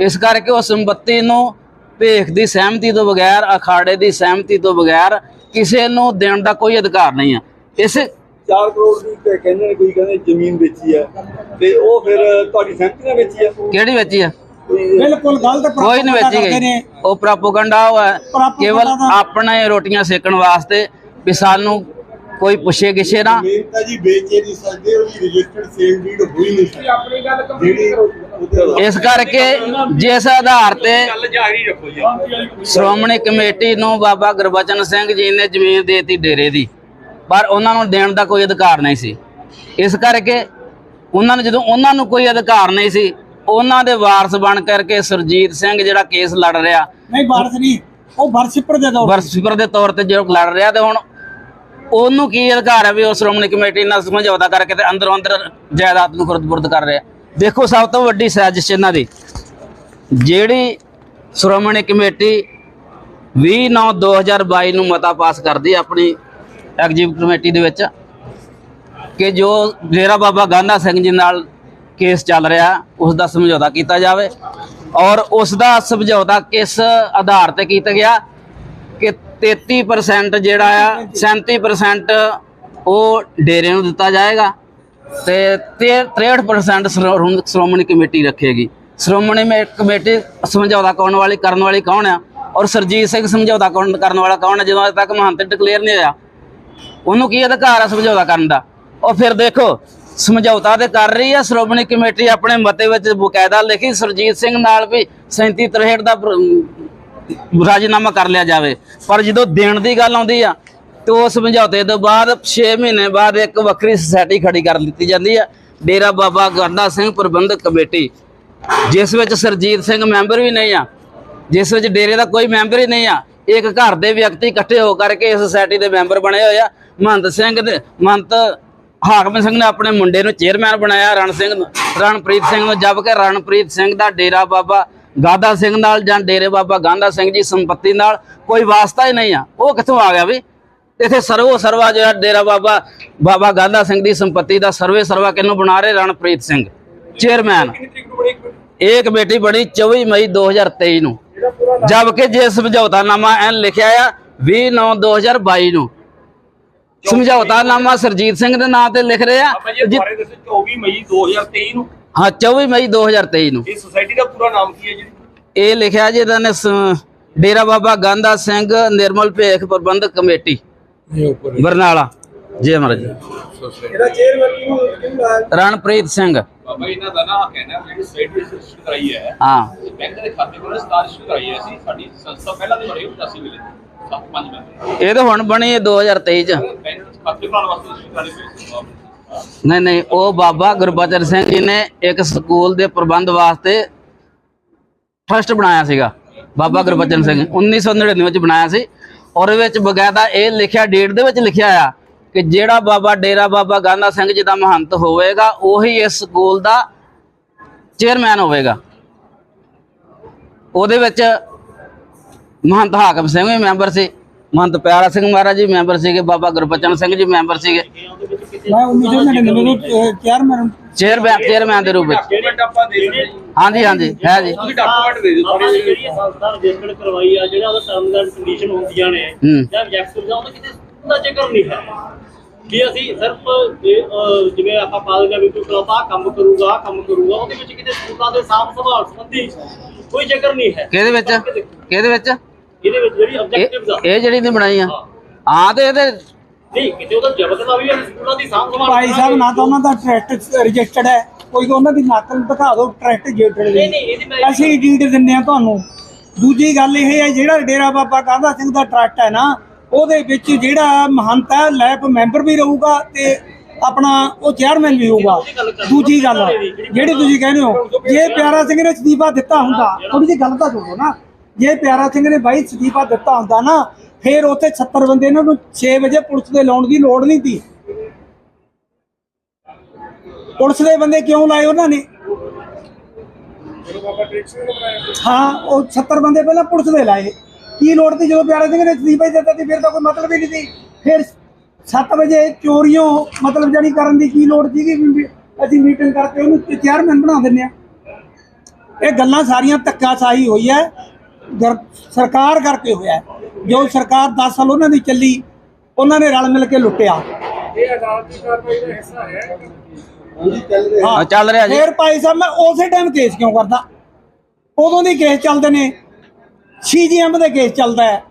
ਇਸ ਕਰਕੇ ਉਹ ਸੰਪਤੀ ਨੂੰ ਭੇਖ ਦੀ ਸਹਿਮਤੀ ਤੋਂ ਬਗੈਰ ਅਖਾੜੇ ਦੀ ਸਹਿਮਤੀ ਤੋਂ ਬਗੈਰ ਕਿਸੇ ਨੂੰ ਦੇਣ ਦਾ ਕੋਈ ਅਧਿਕਾਰ ਨਹੀਂ ਆ। ਇਸ 4 ਕਰੋੜ ਦੀ ਤੇ ਕਹਿੰਦੇ ਨੇ ਕੋਈ ਕਹਿੰਦੇ ਜ਼ਮੀਨ ਵੇਚੀ ਹੈ ਤੇ ਉਹ ਫਿਰ ਤੁਹਾਡੀ ਸਹਿਮਤੀ ਨਾਲ ਵੇਚੀ ਹੈ ਕਿਹੜੀ ਵੇਚੀ ਆ? ਬਿਲਕੁਲ ਗਲਤ ਕੋਈ ਨਹੀਂ ਵੇਚੀ ਗਈ। ਉਹ ਪ੍ਰਾਪੋਗੰਡਾ ਹੈ। ਕੇਵਲ ਆਪਣੇ ਰੋਟੀਆਂ ਸੇਕਣ ਵਾਸਤੇ ਵੀ ਸਾਨੂੰ ਕੋਈ ਪੁੱਛੇ ਗਿਛੇ ਨਾ ਜ਼ਮੀਨ ਤਾਂ ਜੀ ਵੇਚੇ ਨਹੀਂ ਸਕਦੇ ਉਹਦੀ ਰਜਿਸਟਰਡ ਸੇਲ ਡੀਡ ਹੋਈ ਨਹੀਂ। ਸਕਦੀ ਆਪਣੀ ਗੱਲ ਜਿਹੜੀ ਉਹਦੇ ਇਸ ਕਰਕੇ ਜਿਸ ਆਧਾਰ ਤੇ ਸ਼੍ਰੋਮਣੀ ਕਮੇਟੀ ਨੂੰ ਬਾਬਾ ਗੁਰਬਚਨ ਸਿੰਘ ਜੀ ਨੇ ਜ਼ਮੀਨ ਦੇਤੀ ਡੇਰੇ ਦੀ। ਪਰ ਉਹਨਾਂ ਨੂੰ ਦੇਣ ਦਾ ਕੋਈ ਅਧਿਕਾਰ ਨਹੀਂ ਸੀ। ਇਸ ਕਰਕੇ ਉਹਨਾਂ ਨੂੰ ਜਦੋਂ ਉਹਨਾਂ ਨੂੰ ਕੋਈ ਅਧਿਕਾਰ ਨਹੀਂ ਸੀ ਉਹਨਾਂ ਦੇ ਵਾਰਸ ਬਣ ਕਰਕੇ ਸੁਰਜੀਤ ਸਿੰਘ ਜਿਹੜਾ ਕੇਸ ਲੜ ਰਿਹਾ। ਨਹੀਂ ਵਾਰਸ ਨਹੀਂ। ਉਹ ਵਰਸ਼ਿਪਰ ਦੇ ਤੌਰ ਵਰਸੀਪਰ ਦੇ ਤੌਰ ਤੇ ਜੋ ਲੜ ਰਿਹਾ ਤੇ ਹੁਣ ਉਹਨੂੰ ਕੀ ਅਧਿਕਾਰ ਹੈ ਵੀ ਉਹ ਸ਼੍ਰੋਮਣੀ ਕਮੇਟੀ ਨਾਲ ਸਮਝੌਤਾ ਕਰਕੇ ਤੇ ਅੰਦਰੋਂ ਅੰਦਰ ਜਾਇਦਾਦ ਨੂੰ ਖੁਰਦ-ਬੁਰਦ ਕਰ ਰਿਹਾ? ਦੇਖੋ, ਸਭ ਤੋਂ ਵੱਡੀ ਸਾਜ਼ਿਸ਼ ਇਹਨਾਂ ਦੀ, ਜਿਹੜੀ ਸ਼੍ਰੋਮਣੀ ਕਮੇਟੀ 20/9/2022 ਨੂੰ ਮਤਾ ਪਾਸ ਕਰਦੀ ਆਪਣੀ ਐਗਜੀਕਟਿਵ ਕਮੇਟੀ ਦੇ ਵਿੱਚ, ਕਿ ਜੋ ਡੇਰਾ ਬਾਬਾ ਗਾਂਧਾ ਸਿੰਘ ਜੀ ਨਾਲ ਕੇਸ ਚੱਲ ਰਿਹਾ ਉਸ ਦਾ ਸਮਝੌਤਾ ਕੀਤਾ ਜਾਵੇ ਔਰ ਉਸ ਦਾ ਸਮਝੌਤਾ ਕਿਸ ਆਧਾਰ ਤੇ ਕੀਤਾ ਗਿਆ? ਕਿ 33% ਜਿਹੜਾ ਆ 37% ਉਹ ਡੇਰੇ ਨੂੰ ਦਿੱਤਾ ਜਾਏਗਾ ਤੇ 63% ਸ਼੍ਰੋਮਣੀ ਕਮੇਟੀ ਰੱਖੇਗੀ। ਸ਼੍ਰੋਮਣੀ ਕਮੇਟੀ ਸਮਝੌਤਾ ਕਰਨ ਵਾਲੀ ਕਰਨ ਵਾਲੀ ਕੌਣ ਆ? ਔਰ ਸਰਜੀਤ ਸਿੰਘ ਸਮਝੌਤਾ ਕਰਨ ਕਰਨ ਵਾਲਾ ਕੌਣ ਆ? ਜਦੋਂ ਅਜੇ ਤੱਕ ਮਹੰਤ ਡਿਕਲੇਅਰ ਨਹੀਂ ਹੋਇਆ। ਉਹਨੂੰ ਕੀ ਅਧਿਕਾਰ ਆ ਸਮਝੌਤਾ ਕਰਨ ਦਾ? ਉਹ ਫਿਰ ਦੇਖੋ, ਸਮਝੌਤਾ ਤੇ ਕਰ ਰਹੀ ਆ, ਸ਼੍ਰੋਮਣੀ ਕਮੇਟੀ ਆਪਣੇ ਮਤੇ ਵਿੱਚ ਬਕਾਇਦਾ ਲਿਖੀ, ਸਰਜੀਤ ਸਿੰਘ ਨਾਲ ਵੀ 37 63 ਦਾ ਰਾਜੀਨਾਮਾ ਕਰ ਲਿਆ ਜਾਵੇ। ਪਰ ਜਦੋਂ ਦੇਣ ਦੀ ਗੱਲ ਆਉਂਦੀ ਆ, ਤੇ ਉਸ ਸਮਝੌਤੇ ਤੋਂ ਬਾਅਦ 6 ਮਹੀਨੇ ਬਾਅਦ ਇੱਕ ਵੱਖਰੀ ਸੁਸਾਇਟੀ ਖੜੀ ਕਰ ਦਿੱਤੀ ਜਾਂਦੀ ਹੈ ਡੇਰਾ ਬਾਬਾ ਗਾਂਧਾ ਸਿੰਘ ਪ੍ਰਬੰਧਕ ਕਮੇਟੀ, ਜਿਸ ਵਿੱਚ ਸਰਜੀਤ ਸਿੰਘ ਮੈਂਬਰ ਵੀ ਨਹੀਂ ਆ। ਜਿਸ ਵਿੱਚ ਡੇਰੇ ਦਾ ਕੋਈ ਮੈਂਬਰ ਹੀ ਨਹੀਂ ਆ। ਇੱਕ ਘਰ ਦੇ ਵਿਅਕਤੀ ਇਕੱਠੇ ਹੋ ਕਰਕੇ ਇਸ ਸੁਸਾਇਟੀ ਦੇ ਮੈਂਬਰ ਬਣੇ ਹੋਏ ਆ। ਮਹੰਤ ਸਿੰਘ ਦੇ, ਮਹੰਤ ਹਾਕਮ ਸਿੰਘ ਨੇ ਆਪਣੇ ਮੁੰਡੇ ਨੂੰ ਚੇਅਰਮੈਨ ਬਣਾਇਆ। ਰਣ ਸਿੰਘ ਨੂੰ- ਰਣਪ੍ਰੀਤ ਸਿੰਘ ਨੂੰ ਜਦ ਕਿ ਰਣਪ੍ਰੀਤ ਸਿੰਘ ਦਾ ਡੇਰਾ ਬਾਬਾ ਗਾਦਾ ਸਿੰਘ ਨਾਲ ਜਾਂ ਡੇਰੇ ਬਾਬਾ ਗਾਂਧਾ ਸਿੰਘ ਜੀ ਸੰਪਤੀ ਨਾਲ ਕੋਈ ਵਾਸਤਾ ਹੀ ਨਹੀਂ ਆ। ਉਹ ਕਿੱਥੋਂ ਆ ਗਿਆ ਵੀ? ਇੱਥੇ ਸਰਵੋ ਸਰਵਾ ਜਿਹੜਾ ਡੇਰਾ ਬਾਬਾ ਬਾਬਾ ਗਾਂਧਾ ਸਿੰਘ ਦੀ ਸੰਪਤੀ ਦਾ ਸਰਵੇ ਸਰਵਾ ਕਿਹਨੂੰ ਬਣਾ ਰਹੇ? ਰਣਪ੍ਰੀਤ ਸਿੰਘ, ਚੇਅਰਮੈਨ। ਇਹ ਕਮੇਟੀ ਬਣੀ 24 ਮਈ 2023 ਨੂੰ। ਜਦ ਕਿ ਜੇ ਸਮਝੌਤਾਨਾਮਾ ਐਨ ਲਿਖਿਆ ਆ 20 9 2022 ਨੂੰ। ਸਮਝੌਤਾਨਾਮਾ ਸਰਜੀਤ ਸਿੰਘ ਦੇ ਨਾਂ ਤੇ ਲਿਖ ਰਹੇ ਆ। ਆਪਾਂ ਜੀ ਦੁਬਾਰੇ ਦੱਸੋ 24 ਮਈ 2023 ਨੂੰ ਹਾਂ 24 ਮਈ 2023 ਨੂੰ। ਇਹ ਸੁਸਾਇਟੀ ਦਾ ਪੂਰਾ ਨਾਮ ਕੀ ਹੈ ਜੀ? ਇਹ ਲਿਖਿਆ ਜੀ ਇਹਨਾਂ ਨੇ ਸ- ਡੇਰਾ ਬਾਬਾ ਗਾਂਧਾ ਸਿੰਘ ਨਿਰਮਲ ਭੇਖ ਪ੍ਰਬੰਧਕ ਕਮੇਟੀ ਬਰਨਾਲਾ। ਜੀ ਮਹਾਰਾਜ ਇਹਦਾ ਚੇਅਰਮੈਨ ਕਿਹਨੂੰ ਕਿਹਨੂੰ ਰਣਪ੍ਰੀਤ ਸਿੰਘ। ਬਾਬਾ ਇਹਨਾਂ ਦਾ ਨਾ ਕਹਿਣਾ ਹੈ ਜਿਹੜੀ ਵਿੱਚ ਰਜਿਸਟਰ ਕਰਾਈ ਹੈ ਹਾਂ। ਤੇ ਬੈਂਕ ਦੇ ਖਾਤੇ ਕੋਲ ਸਟਾਰ ਰਜਿਸਟਰ ਕਰਾਈ ਹੈ ਅਸੀਂ ਸਾਡੀ ਸੰਸਥਾ ਪਹਿਲਾਂ ਦੀ ਬਣੀ 85 ਵੇਲੇ ਸੱਤ ਪੰਜ ਮੈਂਬਰ ਇਹ ਤਾਂ ਹੁਣ ਬਣੀ ਹੈ 2023 ਚ। ਬੈਂਕ ਦੇ ਖਾਤੇ ਬਣਾਉਣ ਵਾਸਤੇ ਰਜਿਸਟਰ ਕਰਾਣੀ ਪਈ ਸੀ। ਨਹੀਂ ਨਹੀਂ, ਉਹ ਬਾਬਾ ਗੁਰਬਚਨ ਸਿੰਘ ਜੀ ਨੇ ਇੱਕ ਸਕੂਲ ਦੇ ਪ੍ਰਬੰਧ ਵਾਸਤੇ ਟਰਸਟ ਬਣਾਇਆ ਸੀਗਾ, ਬਾਬਾ ਗੁਰਬਚਨ ਸਿੰਘ 1999 ਵਿੱਚ ਬਣਾਇਆ ਸੀ। ਔਰ ਉਹਦੇ ਵਿੱਚ ਬਕਾਇਦਾ ਇਹ ਲਿਖਿਆ ਡੇਟ ਦੇ ਵਿੱਚ ਲਿਖਿਆ ਆ ਕਿ ਜਿਹੜਾ ਬਾਬਾ ਡੇਰਾ ਬਾਬਾ ਗਾਂਧਾ ਸਿੰਘ ਜੀ ਦਾ ਮਹੰਤ ਹੋਵੇਗਾ, ਉਹੀ ਇਸ ਸਕੂਲ ਦਾ ਚੇਅਰਮੈਨ ਹੋਵੇਗਾ। ਉਹਦੇ ਵਿੱਚ ਮਹੰਤ ਹਾਕਮ ਸਿੰਘ ਵੀ ਮੈਂਬਰ ਸੀ, ਮਹੰਤ ਪਿਆਰਾ ਸਿੰਘ ਮਹਾਰਾਜ ਜੀ ਮੈਂਬਰ ਸੀਗੇ, ਬਾਬਾ ਗੁਰਬਚਨ ਸਿੰਘ ਜੀ ਮੈਂਬਰ ਸੀਗੇ। ਮੈਂ 1999 ਨੂੰ ਚੇਅਰਮੈਨ ਚੇਅਰਮੈਨ ਚੇਅਰਮੈਨ ਦੇ ਰੂਪ ਵਿੱਚ। ਡਾਕੂਮੈਂਟ ਆਪਾਂ ਦੇ ਦਿੰਦੇ ਜੀ? ਹਾਂਜੀ ਹਾਂਜੀ ਹੈ ਜੀ। ਤੁਸੀਂ ਡਾਕੂਮੈਂਟ ਦੇ ਦਿਓ ਆਪਾਂ ਥੋੜੇ ਨੇ ਜਿਹੜੀ ਇਹ ਸੰਸਥਾ ਰਜਿਸਟਰਡ ਕਰਵਾਈ ਆ ਜਿਹੜਾ ਉਹਦਾ ਟਰਮਸ ਐਂਡ ਕੰਡੀਸ਼ਨ ਹੁੰਦੀਆਂ ਨੇ ਹੂੰ। ਜਾਂ ਆਬਜੈਕਟਿਵ ਦਾ ਉਹਦਾ ਕਿਤੇ ਉਹਦਾ ਜ਼ਿਕਰ ਨਹੀਂ ਹੈ। ਕਿ ਅਸੀਂ ਸਿਰਫ ਇਹ, ਅਹ, ਜਿਵੇਂ ਆਪਾਂ ਪਾ ਦਿੰਦੇ ਆ ਵੀ ਕੋਈ ਕਲੱਬ ਆਹ ਕੰਮ ਕਰੂਗਾ ਆਹ ਕੰਮ ਕਰੂਗਾ ਉਹਦੇ ਵਿੱਚ ਕਿਤੇ ਸਕੂਲਾਂ ਦੇ ਸਾਂਭ ਸੰਭਾਲ ਸੰਬੰਧੀ ਕੋਈ ਜ਼ਿਕਰ ਨਹੀਂ ਹੈ। ਕਿਹਦੇ ਵਿੱਚ? ਕਿਹਦੇ ਵਿੱਚ? ਇਹਦੇ ਵਿੱਚ ਜਿਹੜੀ ਇਹ ਆਬਜੈਕਟਿਵ ਦਾ ਇਹ ਜਿਹੜੀ ਨੇ ਬਣਾਈ ਆ। ਹਾਂ ਤੇ ਇਹਦੇ ਨਹੀਂ ਕਿਤੇ ਉਹਦਾ ਜ਼ਬਤ ਦਾ ਵੀ ਸਕੂਲਾਂ ਦੀ ਸਾਂਭ ਸੰਭਾਲ ਭਾਈ ਸਾਹਿਬ ਨਾ ਤਾਂ ਉਹਨਾਂ ਦਾ ਟਰੈਕਟ ਰਜਿਸਟਰਡ ਹੈ ਕੋਈ ਉਹਨਾਂ ਦੀ ਨਕਲ ਦਿਖਾ ਦਿਓ ਟਰੈਕਟ ਰਜਿਸਟਰਡ ਨਹੀਂ ਨਹੀਂ ਇਹਦੀ ਮੈਂ ਅਸੀਂ ਡੀਡ ਦਿੰਦੇ ਆ ਤੁਹਾਨੂੰ। ਦੂਜੀ ਗੱਲ ਇਹ ਹੈ ਜਿਹੜਾ ਡੇਰਾ ਬਾਬਾ ਗਾਂਧਾ ਸਿੰਘ ਦਾ ਟਰੱਸਟ ਹੈ ਨਾ ਉਹਦੇ ਵਿੱਚ ਜਿਹੜਾ ਮਹੰਤ ਹੈ ਲੈਪ ਮੈਂਬਰ ਵੀ ਰਹੂਗਾ ਤੇ ਆਪਣਾ ਉਹ ਚੇਅਰਮੈਨ ਵੀ ਹੋਊਗਾ। ਦੂਜੀ ਗੱਲ ਜਿਹੜੀ ਤੁਸੀਂ ਕਹਿੰਦੇ ਹੋ ਜੇ ਪਿਆਰਾ ਸਿੰਘ ਨੇ ਅਸਤੀਫਾ ਦਿੱਤਾ ਹੁੰਦਾ ਥੋੜੀ ਜਿਹੀ ਗੱਲ ਤਾਂ ਸੁਣੋ ਨਾ। ਜੇ ਪਿਆਰਾ ਸਿੰਘ ਨੇ ਬਾਈ ਅਸਤੀਫਾ ਦਿੱਤਾ ਹੁੰਦਾ ਨਾ ਫਿਰ ਉੱਥੇ 70 ਬੰਦੇ ਇਹਨਾਂ ਨੂੰ 6 ਵਜੇ ਪੁਲਿਸ ਦੇ ਲਾਉਣ ਦੀ ਲੋੜ ਨਹੀਂ ਸੀ। ਪੁਲਿਸ ਦੇ ਬੰਦੇ ਕਿਉਂ ਲਾਏ ਉਹਨਾਂ ਨੇ? ਹਾਂ, ਉਹ 70 ਬੰਦੇ ਪਹਿਲਾਂ ਪੁਲਿਸ ਦੇ ਲਾਏ। ਕੀ ਲੋੜ ਸੀ ਜਦੋਂ ਪਿਆਰਾ ਸਿੰਘ ਨੇ ਅਸਤੀਫਾ ਦਿੱਤਾ ਸੀ, ਫਿਰ ਤਾਂ ਕੋਈ ਮਤਲਬ ਹੀ ਨਹੀਂ ਸੀ। ਫਿਰ 7 ਵਜੇ ਚੋਰੀਆਂ, ਮਤਲਬ ਜਾਨੀ ਕਰਨ ਦੀ ਕੀ ਲੋੜ ਸੀਗੀ? ਅਸੀਂ ਮੀਟਿੰਗ ਕਰਕੇ ਉਹਨੂੰ ਚੇਅਰਮੈਨ ਬਣਾ ਦਿੰਦੇ ਆ ਇਹ ਗੱਲਾਂ ਸਾਰੀਆਂ ਧੱਕਾਸ਼ਾਹੀ ਹੋਈ ਹੈ। ਸਰਕਾਰ ਕਰਕੇ ਹੋਇਆ ਜੋ ਸਰਕਾਰ 10 ਸਾਲ ਉਹਨਾਂ ਦੀ ਚੱਲੀ ਉਹਨਾਂ ਨੇ ਰਲ ਮਿਲ ਕੇ ਲੁੱਟਿਆ। ਹਾਂਜੀ ਚੱਲ ਰਿਹਾ। ਹਾਂ, ਚੱਲ ਰਿਹਾ ਜੀ। ਫਿਰ ਭਾਈ ਸਾਹਿਬ ਮੈਂ ਉਸੇ ਟਾਈਮ ਕੇਸ ਕਿਉਂ ਕਰਦਾ? ਉਦੋਂ ਦੀ ਕੇਸ ਚੱਲਦੇ ਨੇ। ਸੀਜੀਐਮ ਦੇ ਕੇਸ ਚੱਲਦਾ ਹੈ।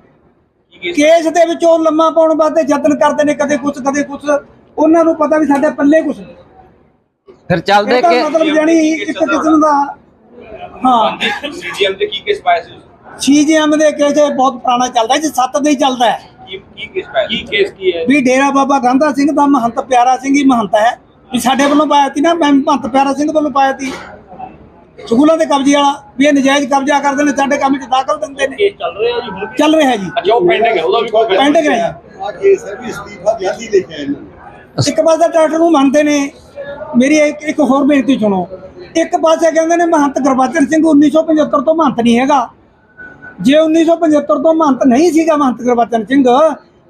ਕੇਸ ਦੇ ਵਿੱਚ ਉਹ ਲੰਮਾ ਪਾਉਣ ਵਾਸਤੇ ਯਤਨ ਕਰਦੇ ਨੇ ਕਦੇ ਕੁਛ ਕਦੇ ਕੁਛ। ਉਹਨਾਂ ਨੂੰ ਪਤਾ ਵੀ ਸਾਡੇ ਪੱਲੇ ਕੁਛ ਨਹੀਂ ਫਿਰ ਚੱਲਦੇ ਕਿ ਮਤਲਬ ਜਾਨੀ ਇੱਕ ਕਿਸਮ ਦਾ ਹਾਂ। ਸੀਜੀਐਮ ਦੇ ਕੀ ਕੇਸ ਪਾਇਆ ਸੀ? ਸੀਜੀਐਮ ਦੇ ਕੇਸ ਇਹ ਬਹੁਤ ਪੁਰਾਣਾ ਚੱਲਦਾ ਜੀ ਸੱਤ ਦੇ ਹੀ ਚੱਲਦਾ ਹੈ। ਕੀ ਕੀ ਕੇਸ ਪਾਇਆ ਕੀ ਕੇਸ ਕੀ ਹੈ? ਵੀ ਡੇਰਾ ਬਾਬਾ ਗਾਂਧਾ ਸਿੰਘ ਦਾ ਮਹੰਤ ਪਿਆਰਾ ਸਿੰਘ ਹੀ ਮਹੰਤ ਹੈ। ਵੀ ਸਾਡੇ ਵੱਲੋਂ ਪਾਇਆ ਸੀ ਨਾ ਮੈਂ ਮਹੰਤ ਪਿਆਰਾ ਸਿੰਘ ਵੱਲੋਂ ਪਾਇਆ ਸੀ। ਸਕੂਲਾਂ ਦੇ ਕਬਜ਼ੇ ਵਾਲਾ ਵੀ ਇਹ ਨਜਾਇਜ਼ ਕਬਜ਼ਾ ਕਰਦੇ ਨੇ ਸਾਡੇ ਕੰਮ 'ਚ ਦਾਖਲ ਦਿੰਦੇ ਨੇ। ਕੇਸ ਚੱਲ ਰਿਹਾ ਜੀ ਹੁਣ ਵੀ ਚੱਲ ਰਿਹਾ ਜੀ। ਅੱਛਾ ਉਹ ਪੈਂਡਿੰਗ ਹੈ ਉਹਦਾ ਵੀ ਕੋਈ ਪੈਂਡ ਹੈ ਜੀ। ਆ ਕੇਸ ਹੈ ਵੀ ਅਸਤੀਫਾ ਜਲਦੀ ਲਿਖਿਆ ਇਹਨਾਂ ਨੇ। ਇੱਕ ਪਾਸੇ ਡਾਕਟਰ ਨੂੰ ਮੰਨਦੇ ਨੇ। ਮੇਰੀ ਇੱਕ ਇੱਕ ਹੋਰ ਬੇਨਤੀ ਸੁਣੋ। ਇੱਕ ਪਾਸੇ ਕਹਿੰਦੇ ਨੇ ਮਹੰਤ ਗੁਰਬਚਨ ਸਿੰਘ 1975 ਤੋਂ ਮਹੰਤ ਨਹੀਂ ਹੈਗਾ। ਜੇ 1975 ਤੋਂ ਮਹੰਤ ਨਹੀਂ ਸੀਗਾ ਮਹੰਤ ਗੁਰਬਚਨ ਸਿੰਘ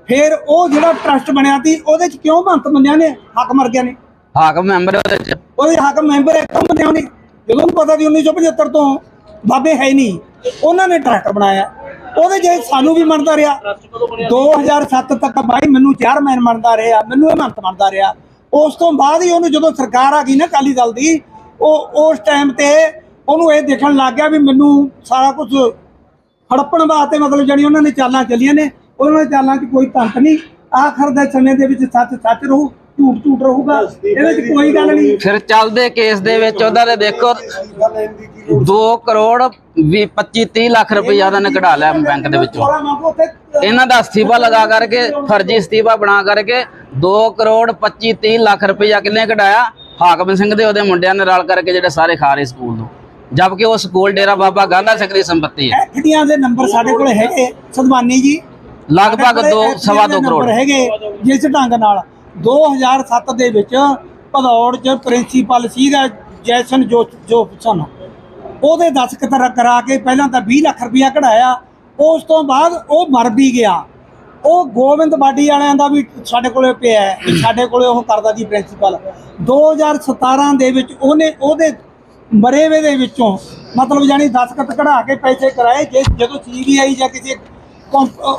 ਫਿਰ ਉਹ ਜਿਹੜਾ ਟਰਸਟ ਬਣਿਆ ਸੀ ਉਹਦੇ ਚ ਕਿਉਂ ਮਹੰਤ ਮੰਨਿਆ ਨੇ ਹੱਕ ਮਰ ਗਿਆ ਨੇ? ਹਾਕਮ ਮੈਂਬਰ ਉਹਦੇ ਚ। ਉਹਦੇ ਹੱਕ ਮੈਂਬਰ ਕਿਉਂ ਮੰਨਿਆ ਉਹਨੇ ਜਦੋਂ ਨੂੰ ਪਤਾ ਸੀ 1975 ਤੋਂ ਬਾਬੇ ਹੈ ਨਹੀਂ ਉਹਨਾਂ ਨੇ ਟਰਸਟ ਬਣਾਇਆ। ਉਹਦੇ ਜੇ ਸਾਨੂੰ ਵੀ ਮੰਨਦਾ ਰਿਹਾ। ਟਰਸਟ ਕਦੋਂ ਬਣਿਆ 2007 ਤੱਕ ਬਾਈ ਮੈਨੂੰ ਚੇਅਰਮੈਨ ਬਣਦਾ ਰਿਹਾ ਮੈਨੂੰ ਇਹ ਮੰਤ ਬਣਦਾ ਰਿਹਾ। ਉਸ ਤੋਂ ਬਾਅਦ ਹੀ ਉਹਨੂੰ ਜਦੋਂ ਸਰਕਾਰ ਆ ਗਈ ਨਾ ਅਕਾਲੀ ਦਲ ਦੀ ਉਹ ਉਸ ਟਾਈਮ ਤੇ ਉਹਨੂੰ ਇਹ ਦੇਖਣ ਲੱਗ ਗਿਆ ਵੀ ਮੈਨੂੰ ਸਾਰਾ ਕੁਝ ਹੜੱਪਣ ਵਾਸਤੇ ਮਤਲਬ ਜਿਹੜੀ ਉਹਨਾਂ ਨੇ ਚਾਲਾਂ ਚੱਲੀਆਂ ਨੇ ਉਹਨਾਂ ਦੀ ਚਾਲਾਂ 'ਚ ਕੋਈ ਤੰਤ ਨਹੀਂ। ਆਖਰ ਦੇ ਸਮੇਂ ਦੇ ਵਿੱਚ ਸੱਚ ਸੱਚ ਰਹੂ ਝੂਠ ਝੂਠ ਰਹੂਗਾ ਇਹਦੇ 'ਚ ਕੋਈ ਗੱਲ ਨਹੀਂ। ਫਿਰ ਚੱਲਦੇ ਕੇਸ ਦੇ ਵਿੱਚ ਉਹਦਾ ਦੇ ਦੇਖੋ ਅਸਤੀਫਾ ਲੈਣ ਦੀ ਕੀ ਲੋੜ 2 ਕਰੋੜ 20 25 30 ਲੱਖ ਰੁਪਈਆ ਦਾ ਨੇ ਕਢਾ ਲਿਆ ਬੈਂਕ ਦੇ ਵਿੱਚੋਂ। ਇਹਨਾਂ ਦਾ ਅਸਤੀਫਾ ਲਗਾ ਕਰਕੇ ਫਰਜ਼ੀ ਅਸਤੀਫਾ ਬਣਾ ਕਰਕੇ 2 ਕਰੋੜ 25 30 ਲੱਖ ਰੁਪਈਆ ਕਿੰਨੇ ਕਢਾਇਆ? ਹਾਕਮ ਸਿੰਘ ਦੇ ਉਹਦੇ ਮੁੰਡਿਆਂ ਨੇ ਰਲ ਕਰਕੇ ਜਿਹੜੇ ਸਾਰੇ ਖਾ ਰਹੇ ਸਕੂਲ ਨੂੰ ਜਦਕਿ ਉਹ ਸਕੂਲ ਡੇਰਾ ਬਾਬਾ ਗਾਂਧਾ ਸਿੰਘ ਦੀ ਸੰਪਤੀ ਹੈ। ਐਫਡੀਆਂ ਦੇ ਨੰਬਰ ਸਾਡੇ ਕੋਲ ਹੈਗੇ? ਸਦਮਾਨੀ ਜੀ। ਲਗਭਗ ਸਾਡੇ ਕੋਲੇ 2 ਸਵਾ ਦੋ FDI ਦੇ ਕਰੋੜ। ਹੈਗੇ ਜਿਸ ਢੰਗ ਨਾਲ। 2007 ਦੇ ਵਿੱਚ ਭਦੌੜ ਚ ਪ੍ਰਿੰਸੀਪਲ ਸੀਗਾ ਜੈਸਨ ਜੋ ਜੋਸਨ ਉਹਦੇ ਦਸਤਖਤ ਕਰਾ ਕੇ ਪਹਿਲਾਂ ਤਾਂ 20 ਲੱਖ ਰੁਪਇਆ ਕਢਾਇਆ। ਉਸ ਤੋਂ ਬਾਅਦ ਉਹ ਮਰ ਵੀ ਗਿਆ। ਉਹ ਗੋਬਿੰਦ ਬਾਡੀ ਵਾਲਿਆਂ ਦਾ ਵੀ ਸਾਡੇ ਕੋਲੇ ਪਿਆ ਸਾਡੇ ਕੋਲੇ ਉਹ ਕਰਦਾ ਸੀ ਪ੍ਰਿੰਸੀਪਲ। 2017 ਦੇ ਵਿੱਚ ਉਹਨੇ ਉਹਦੇ ਮਰੇਵੇ ਦੇ ਵਿੱਚੋਂ ਮਤਲਬ ਜਾਨੀ ਦਸਤਖਤ ਕਢਾ ਕੇ ਪੈਸੇ ਕਰਾਏ ਜੇ ਜਦੋਂ ਸੀਬੀਆਈ ਜਾਂ ਕਿਸੇ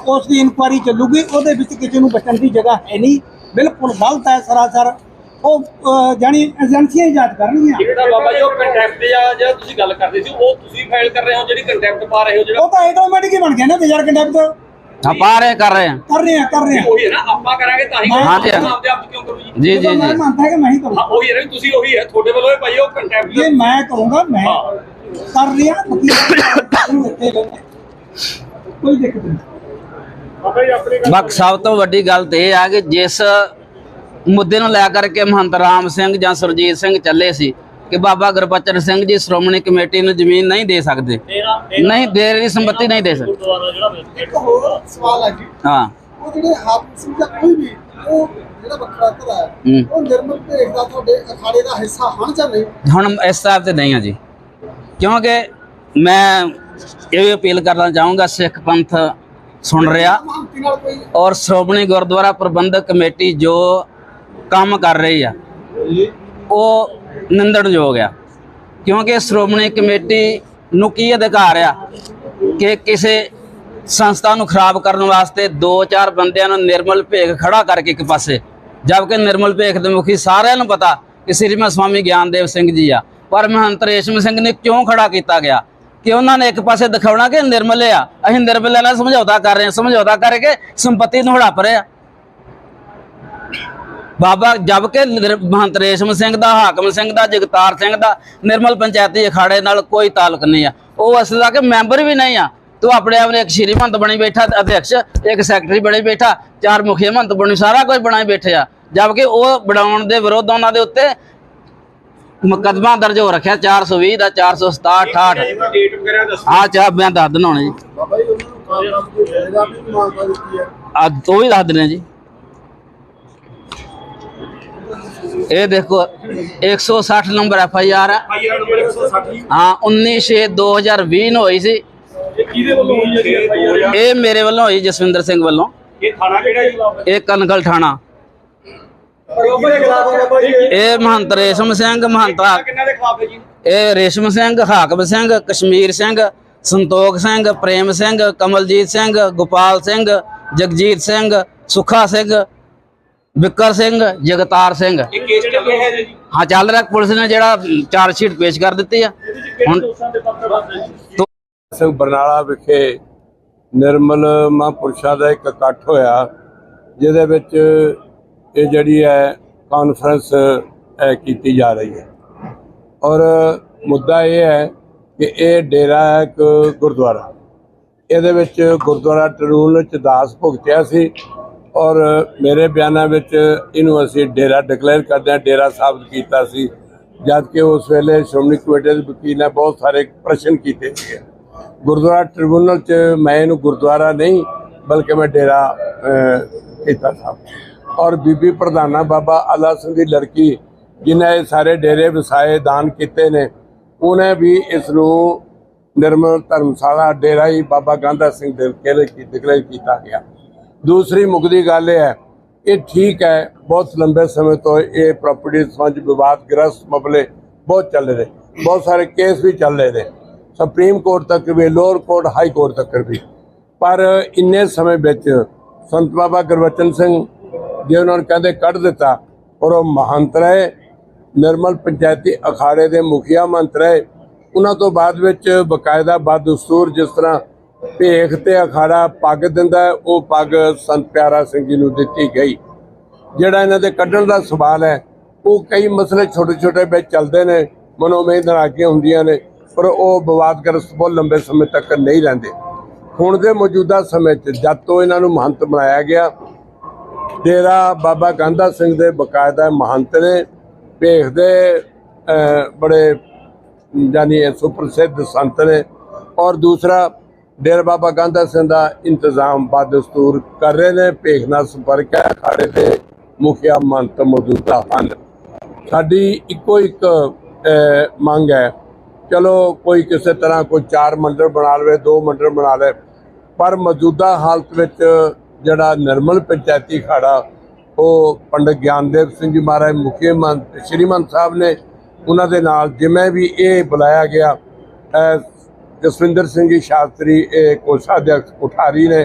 ਉਸ ਦੀ ਇਨਕੁਆਰੀ ਚੱਲੂਗੀ ਉਹਦੇ ਵਿੱਚ ਕਿਸੇ ਨੂੰ ਬਚਣ ਦੀ ਜਗ੍ਹਾ ਹੈ ਨਹੀਂ। ਬਿਲਕੁਲ ਗਲਤ ਹੈ ਸਰਾਸਰ। ਉਹ ਜਾਨੀ ਏਜੰਸੀਆਂ ਹੀ ਜਾਂਚ ਕਰਨਗੀਆਂ। ਤਾਂ ਬਾਬਾ ਜੀ ਉਹ ਕੰਟੈਂਪਟ ਜਾਂ ਜਿਹੜਾ ਤੁਸੀਂ ਗੱਲ ਕਰਦੇ ਸੀ ਉਹ ਤੁਸੀਂ ਫਾਈਲ ਕਰ ਰਹੇ ਹੋ ਜਿਹੜੀ ਕੰਟੈਂਪਟ ਪਾ ਰਹੇ ਹੋ ਜਿਹੜਾ ਉਹ ਤਾਂ ਆਟੋਮੈਟਿਕ ਹੀ ਬਣ ਗਿਆ ਨਾ ਬਿਜ਼ਾਰ ਕੰਡਕਟ ਹਾਂ ਪਾ ਰਹੇ ਕਰ ਰਹੇ ਹਾਂ। ਕਰ ਰਹੇ ਆ ਕਰ ਰਹੇ ਆ ਉਹੀ ਹੈ ਨਾ ਆਪਾਂ ਕਰਾਂਗੇ ਤਾਂ ਹੀ ਹਾਂ। ਆਪਦੇ ਆਪ ਕਿਉਂ ਕਰੂ ਜੀ? ਜੀ ਇਹ ਤਾਂ ਜੀ ਮੈਂ ਜੀ। ਮੰਨਦਾ ਹੈ ਕਿ ਮੈਂ ਹੀ ਕਰੂੰ। ਹਾਂ ਉਹੀ ਹੈ ਨਾ ਤੁਸੀਂ ਉਹੀ ਹੈ ਤੁਹਾਡੇ ਵੱਲੋਂ ਇਹ ਭਾਈ ਉਹ ਕੰਟੈਂਪਟ ਜੇ ਮੈਂ ਕਰੂੰਗਾ ਮੈਂ ਹਾਂ। ਕਰ ਰਿਹਾ ਕੋਈ ਦਿੱਕਤ ਨਹੀਂ। ਬਾਕੀ ਸਭ ਤੋਂ ਵੱਡੀ ਗੱਲ ਤੇ ਇਹ ਆ ਕਿ ਜਿਸ ਮੁੱਦੇ ਨੂੰ ਲੈ ਕਰਕੇ ਮਹੰਤ ਰਾਮ ਸਿੰਘ ਜਾਂ ਸੁਰਜੀਤ ਸਿੰਘ ਚੱਲੇ ਸੀ ਕਿ ਬਾਬਾ ਗੁਰਬਚਨ ਸਿੰਘ ਜੀ ਸ਼੍ਰੋਮਣੀ ਕਮੇਟੀ ਨੂੰ ਜ਼ਮੀਨ ਨਹੀਂ ਦੇ ਸਕਦੇ। ਨਹੀਂ ਦੇ ਰਹੀ ਸੰਪਤੀ ਨਹੀਂ ਦੇ ਸਕਦੇ। ਇੱਕ ਹੋਰ ਸਵਾਲ ਹੈ ਜੀ। ਹਾਂ। ਉਹ ਜਿਹੜੇ ਹਾਕਮ ਸਿੰਘ ਦਾ ਕੋਈ ਵੀ ਉਹ ਜਿਹੜਾ ਵੱਖਰਾ ਧੜਾ ਹੈ। ਉਹ ਨਿਰਮਲ ਭੇਖ ਦਾ ਤੁਹਾਡੇ ਅਖਾੜੇ ਦਾ ਹਿੱਸਾ ਹਨ ਜਾਂ ਨਹੀਂ? ਹੁਣ ਇਸ ਹਿਸਾਬ ਤੇ ਨਹੀਂ ਆ ਜੀ। ਕਿਉਂਕਿ ਮੈਂ ਇਹ ਵੀ ਅਪੀਲ ਕਰਨਾ ਚਾਹੂੰਗਾ ਸਿੱਖ ਪੰਥ ਸੁਣ ਰਿਹਾ ਔਰ ਸ਼੍ਰੋਮਣੀ ਗੁਰਦੁਆਰਾ ਪ੍ਰਬੰਧਕ ਕਮੇਟੀ ਜੋ ਕੰਮ ਕਰ ਰਹੀ ਆ ਉਹ ਨਿੰਦਣਯੋਗ ਆ। ਕਿਉਂਕਿ ਸ਼੍ਰੋਮਣੀ ਕਮੇਟੀ ਨੂੰ ਕੀ ਅਧਿਕਾਰ ਆ ਕਿ ਕਿਸੇ ਸੰਸਥਾ ਨੂੰ ਖਰਾਬ ਕਰਨ ਵਾਸਤੇ ਦੋ ਚਾਰ ਬੰਦਿਆਂ ਨੂੰ ਨਿਰਮਲ ਭੇਖ ਖੜਾ ਕਰਕੇ ਇੱਕ ਪਾਸੇ। ਜਦਕਿ ਨਿਰਮਲ ਭੇਖ ਦੇ ਮੁਖੀ ਸਾਰਿਆਂ ਨੂੰ ਪਤਾ ਕਿ ਸ੍ਰੀਮਦ ਸਵਾਮੀ ਗਿਆਨਦੇਵ ਸਿੰਘ ਜੀ ਆ। ਪਰ ਮਹੰਤ ਰੇਸ਼ਮ ਸਿੰਘ ਨੇ ਕਿਉਂ ਖੜਾ ਕੀਤਾ ਗਿਆ? ਕਿ ਉਹਨਾਂ ਨੇ ਇੱਕ ਪਾਸੇ ਦਿਖਾਉਣਾ ਕਿ ਨਿਰਮਲ ਆ। ਅਸੀਂ ਨਿਰਮਲ ਨਾਲ ਸਮਝੌਤਾ ਕਰ ਰਹੇ ਹਾਂ। ਸਮਝੌਤਾ ਕਰਕੇ ਸੰਪਤੀ ਨੂੰ ਹੜਪ ਰਹੇ ਆ ਬਾਬਾ ਜਬ ਕਿ ਮਹੰਤ ਰੇਸ਼ਮ ਸਿੰਘ ਦਾ ਹਾਕਮ ਸਿੰਘ ਦਾ ਜਗਤਾਰ ਸਿੰਘ ਦਾ ਨਿਰਮਲ ਪੰਚਾਇਤੀ ਅਖਾੜੇ ਨਾਲ ਕੋਈ ਤਾਲੁਕ ਨਹੀਂ ਆ। ਉਹ ਅਸਲ ਦਾ ਕਿ ਮੈਂਬਰ ਵੀ ਨਹੀਂ ਆ। ਤੂੰ ਆਪਣੇ ਆਪ ਨੇ ਇੱਕ ਸ਼੍ਰੀ ਮਹੰਤ ਬਣੀ ਬੈਠਾ ਅਧਿਕਸ਼ ਇੱਕ ਸੈਕਟਰੀ ਬਣੀ ਬੈਠਾ ਚਾਰ ਮੁਖੀ ਮਹੰਤ ਬਣੀ ਸਾਰਾ ਕੁਝ ਬਣਾਈ ਬੈਠੇ ਆ। ਜਦ ਕਿ ਉਹ ਬਣਾਉਣ ਦੇ ਵਿਰੋਧ ਉਹਨਾਂ ਦੇ ਉੱਤੇ ਮੁਕੱਦਮਾ ਦਰਜ ਹੋ ਰੱਖਿਆ 420 ਦਾ 467 68 ਡੇਟ ਵਗੈਰਾ ਦੱਸੋ ਆ ਚਾਹ ਮੈਂ ਦੱਸ ਦਿੰਦਾ ਹੁਣ ਜੀ। ਬਾਬਾ ਜੀ ਉਹਨਾਂ ਨੂੰ ਕਾਮਯਾਬ ਮੰਗ ਹੈ। ਆ ਉਹ ਵੀ ਦੱਸ ਦਿੰਦੇ ਜੀ। ਇਹ ਦੇਖੋ 160 ਨੰਬਰ ਐਫ ਆਈ ਆਰ ਹੈ ਭਾਈ ਯਾਰ ਨੰਬਰ 160 ਹਾਂ 19 6 2020 ਨੂੰ ਹੋਈ ਸੀ। ਇਹ ਕਿਹਦੇ ਵੱਲੋਂ ਹੋਈ ਹੈ ਜੀ ਭਾਈ ਯਾਰ ਇਹ ਮੇਰੇ ਵੱਲੋਂ ਹੋਈ ਜਸਵਿੰਦਰ ਸਿੰਘ ਵੱਲੋਂ। ਇਹ ਥਾਣਾ ਕਿਹੜਾ ਜੀ? ਇਹ ਕਨਗਲ ਥਾਣਾ। ਇਹ ਮਹੰਤ ਰੇਸ਼ਮ ਸਿੰਘ ਮਹੰਤ ਹਾ- ਕਿੰਨਾ ਦੇ ਖਿਲਾਫ ਹੈ ਜੀ? ਇਹ ਰੇਸ਼ਮ ਸਿੰਘ ਹਾਕਮ ਸਿੰਘ ਕਸ਼ਮੀਰ ਸਿੰਘ ਸੰਤੋਖ ਸਿੰਘ ਪ੍ਰੇਮ ਸਿੰਘ ਕਮਲਜੀਤ ਸਿੰਘ ਗੋਪਾਲ ਸਿੰਘ ਜਗਜੀਤ ਸਿੰਘ ਸੁਖਾ ਸਿੰਘ ਵਿਕਰ ਸਿੰਘ ਜਗਤਾਰ ਸਿੰਘ। ਇਹ ਕੇਸ ਚੱਲ ਰਿਹਾ ਹੈ ਜੀ? ਹਾਂ ਚੱਲ ਰਿਹਾ ਪੁਲਿਸ ਨੇ ਜਿਹੜਾ ਚਾਰਜ ਸ਼ੀਟ ਪੇਸ਼ ਕਰ ਦਿੱਤੀ ਆ। ਹੁਣ ਸਿੰਘ ਬਰਨਾਲਾ ਵਿਖੇ ਨਿਰਮਲ ਮਹਾਂਪੁਰਸ਼ਾਂ ਦਾ ਇੱਕ ਇਕੱਠ ਹੋਇਆ ਜਿਹਦੇ ਵਿੱਚ ਇਹ ਜਿਹੜੀ ਹੈ ਕਾਨਫਰੰਸ ਕੀਤੀ ਜਾ ਰਹੀ ਹੈ। ਔਰ ਮੁੱਦਾ ਇਹ ਹੈ ਕਿ ਇਹ ਡੇਰਾ ਹੈ ਇੱਕ ਗੁਰਦੁਆਰਾ। ਇਹਦੇ ਵਿੱਚ ਗੁਰਦੁਆਰਾ ਟਰੂਨ ਚ ਦਾਸ ਭੁਗਤਿਆ ਸੀ। ਔਰ ਮੇਰੇ ਬਿਆਨਾਂ ਵਿੱਚ ਇਹਨੂੰ ਅਸੀਂ ਡੇਰਾ ਡਿਕਲੇਅਰ ਕਰਦੇ ਹਾਂ, ਡੇਰਾ ਸਾਬਤ ਕੀਤਾ ਸੀ। ਜਦ ਕਿ ਉਸ ਵੇਲੇ ਸ਼੍ਰੋਮਣੀ ਕਮੇਟੀ ਦੇ ਵਕੀਲ ਨੇ ਬਹੁਤ ਸਾਰੇ ਪ੍ਰਸ਼ਨ ਕੀਤੇ ਸੀ ਗੁਰਦੁਆਰਾ ਟ੍ਰਿਬਿਊਨਲ ਚ ਮੈਂ ਇਹਨੂੰ ਗੁਰਦੁਆਰਾ ਨਹੀਂ, ਬਲਕਿ ਮੈਂ ਡੇਰਾ ਕੀਤਾ ਸੀ ਔਰ ਬੀਬੀ ਪ੍ਰਧਾਨਾ ਬਾਬਾ ਆਲਾ ਸਿੰਘ ਦੀ ਲੜਕੀ, ਜਿਨ੍ਹਾਂ ਇਹ ਸਾਰੇ ਡੇਰੇ ਵਸਾਏ ਦਾਨ ਕੀਤੇ ਨੇ, ਉਹਨੇ ਵੀ ਇਸ ਨੂੰ ਨਿਰਮਲ ਧਰਮਸ਼ਾਲਾ ਡੇਰਾ ਹੀ ਬਾਬਾ ਗਾਂਧਾ ਸਿੰਘ ਦੇ ਕੇ ਡਿਕਲੇਅਰ ਕੀਤਾ ਗਿਆ। ਦੂਸਰੀ ਮੁੱਕਦੀ ਗੱਲ ਇਹ ਹੈ, ਇਹ ਠੀਕ ਹੈ, ਬਹੁਤ ਲੰਬੇ ਸਮੇਂ ਤੋਂ ਇਹ ਪ੍ਰਾਪਰਟੀ ਸੰਬੰਧ ਵਿਵਾਦ ਗ੍ਰਸਤ ਮਾਮਲੇ ਬਹੁਤ ਚੱਲ ਰਹੇ ਬਹੁਤ ਸਾਰੇ ਕੇਸ ਵੀ ਚੱਲ ਰਹੇ ਨੇ। ਸੁਪਰੀਮ ਕੋਰਟ ਤੱਕ ਵੀ ਲੋਅਰ ਕੋਰਟ ਹਾਈ ਕੋਰਟ ਤੱਕ ਵੀ। ਪਰ ਇੰਨੇ ਸਮੇਂ ਵਿੱਚ ਸੰਤ ਬਾਬਾ ਗੁਰਬਚਨ ਸਿੰਘ ਜੇ ਉਹਨਾਂ ਨੇ ਕਹਿੰਦੇ ਕੱਢ ਦਿੱਤਾ, ਔਰ ਉਹ ਮਹੰਤ ਰਹੇ, ਨਿਰਮਲ ਪੰਚਾਇਤੀ ਅਖਾੜੇ ਦੇ ਮੁਖੀਆ ਮੰਤ ਰਹੇ, ਉਹਨਾਂ ਤੋਂ ਬਾਅਦ ਵਿੱਚ ਬਕਾਇਦਾ ਬਦਸਤੂਰ ਜਿਸ ਤਰ੍ਹਾਂ ਭੇਖ ਤੇ ਅਖਾੜਾ ਪੱਗ ਦਿੰਦਾ ਉਹ ਪੱਗ ਸੰਤ ਪਿਆਰਾ ਸਿੰਘ ਜੀ ਨੂੰ ਦਿੱਤੀ ਗਈ। ਜਿਹੜਾ ਇਹਨਾਂ ਦੇ ਕੱਢਣ ਦਾ ਸਵਾਲ ਹੈ, ਉਹ ਕਈ ਮਸਲੇ ਛੋਟੇ ਛੋਟੇ ਵਿੱਚ ਚੱਲਦੇ ਨੇ ਮਨੋਮੇਦ ਨਾਰਾਜ਼ੀਆਂ ਹੁੰਦੀਆਂ ਨੇ, ਪਰ ਉਹ ਵਿਵਾਦਗ੍ਰਸਤ ਬਹੁਤ ਲੰਬੇ ਸਮੇਂ ਤੱਕ ਨਹੀਂ ਰਹਿੰਦੇ। ਹੁਣ ਦੇ ਮੌਜੂਦਾ ਸਮੇਂ 'ਚ ਜਦ ਤੋਂ ਇਹਨਾਂ ਨੂੰ ਮਹੰਤ ਬਣਾਇਆ ਗਿਆ, ਡੇਰਾ ਬਾਬਾ ਗਾਂਧਾ ਸਿੰਘ ਦੇ ਬਕਾਇਦਾ ਮਹੰਤ ਨੇ ਭੇਖ ਦੇ ਬੜੇ ਜਾਨੀ ਇਹ ਸੁਪ੍ਰਸਿੱਧ ਸੰਤ ਨੇ ਔਰ ਦੂਸਰਾ ਡੇਰਾ ਬਾਬਾ ਗਾਂਧਾ ਸਿੰਘ ਦਾ ਇੰਤਜ਼ਾਮ ਬਦਸਤੂਰ ਕਰ ਰਹੇ ਨੇ, ਭੇਖ ਨਾਲ ਸੰਪਰਕ ਹੈ ਅਖਾੜੇ ਦੇ ਮੁਖੀਆ ਮੰਤ ਮੌਜੂਦਾ ਹਨ ਸਾਡੀ ਇੱਕੋ ਇੱਕ ਮੰਗ ਹੈ, ਚਲੋ ਕੋਈ ਕਿਸੇ ਤਰ੍ਹਾਂ ਕੋਈ ਚਾਰ ਮੰਡਲ ਬਣਾ ਲਵੇ, ਦੋ ਮੰਡਲ ਬਣਾ ਲਵੇ, ਪਰ ਮੌਜੂਦਾ ਹਾਲਤ ਵਿੱਚ ਜਿਹੜਾ ਨਿਰਮਲ ਪੰਚਾਇਤੀ ਖਾੜਾ, ਉਹ ਪੰਡਿਤ ਗਿਆਨਦੇਵ ਸਿੰਘ ਜੀ ਮਹਾਰਾਜ ਮੁਖੀ ਮੰਤ, ਸ਼੍ਰੀਮੰਤ ਸਾਹਿਬ ਨੇ ਉਹਨਾਂ ਦੇ ਨਾਲ ਜਿਵੇਂ ਵੀ ਇਹ ਬੁਲਾਇਆ ਗਿਆ ਜਸਵਿੰਦਰ ਸਿੰਘ ਜੀ ਸ਼ਾਸਤਰੀ, ਇਹ ਕੋਸ਼ਾ ਕੋਸ਼ਾਧਿਅਕਸ਼ ਉਠਾਰੀ ਨੇ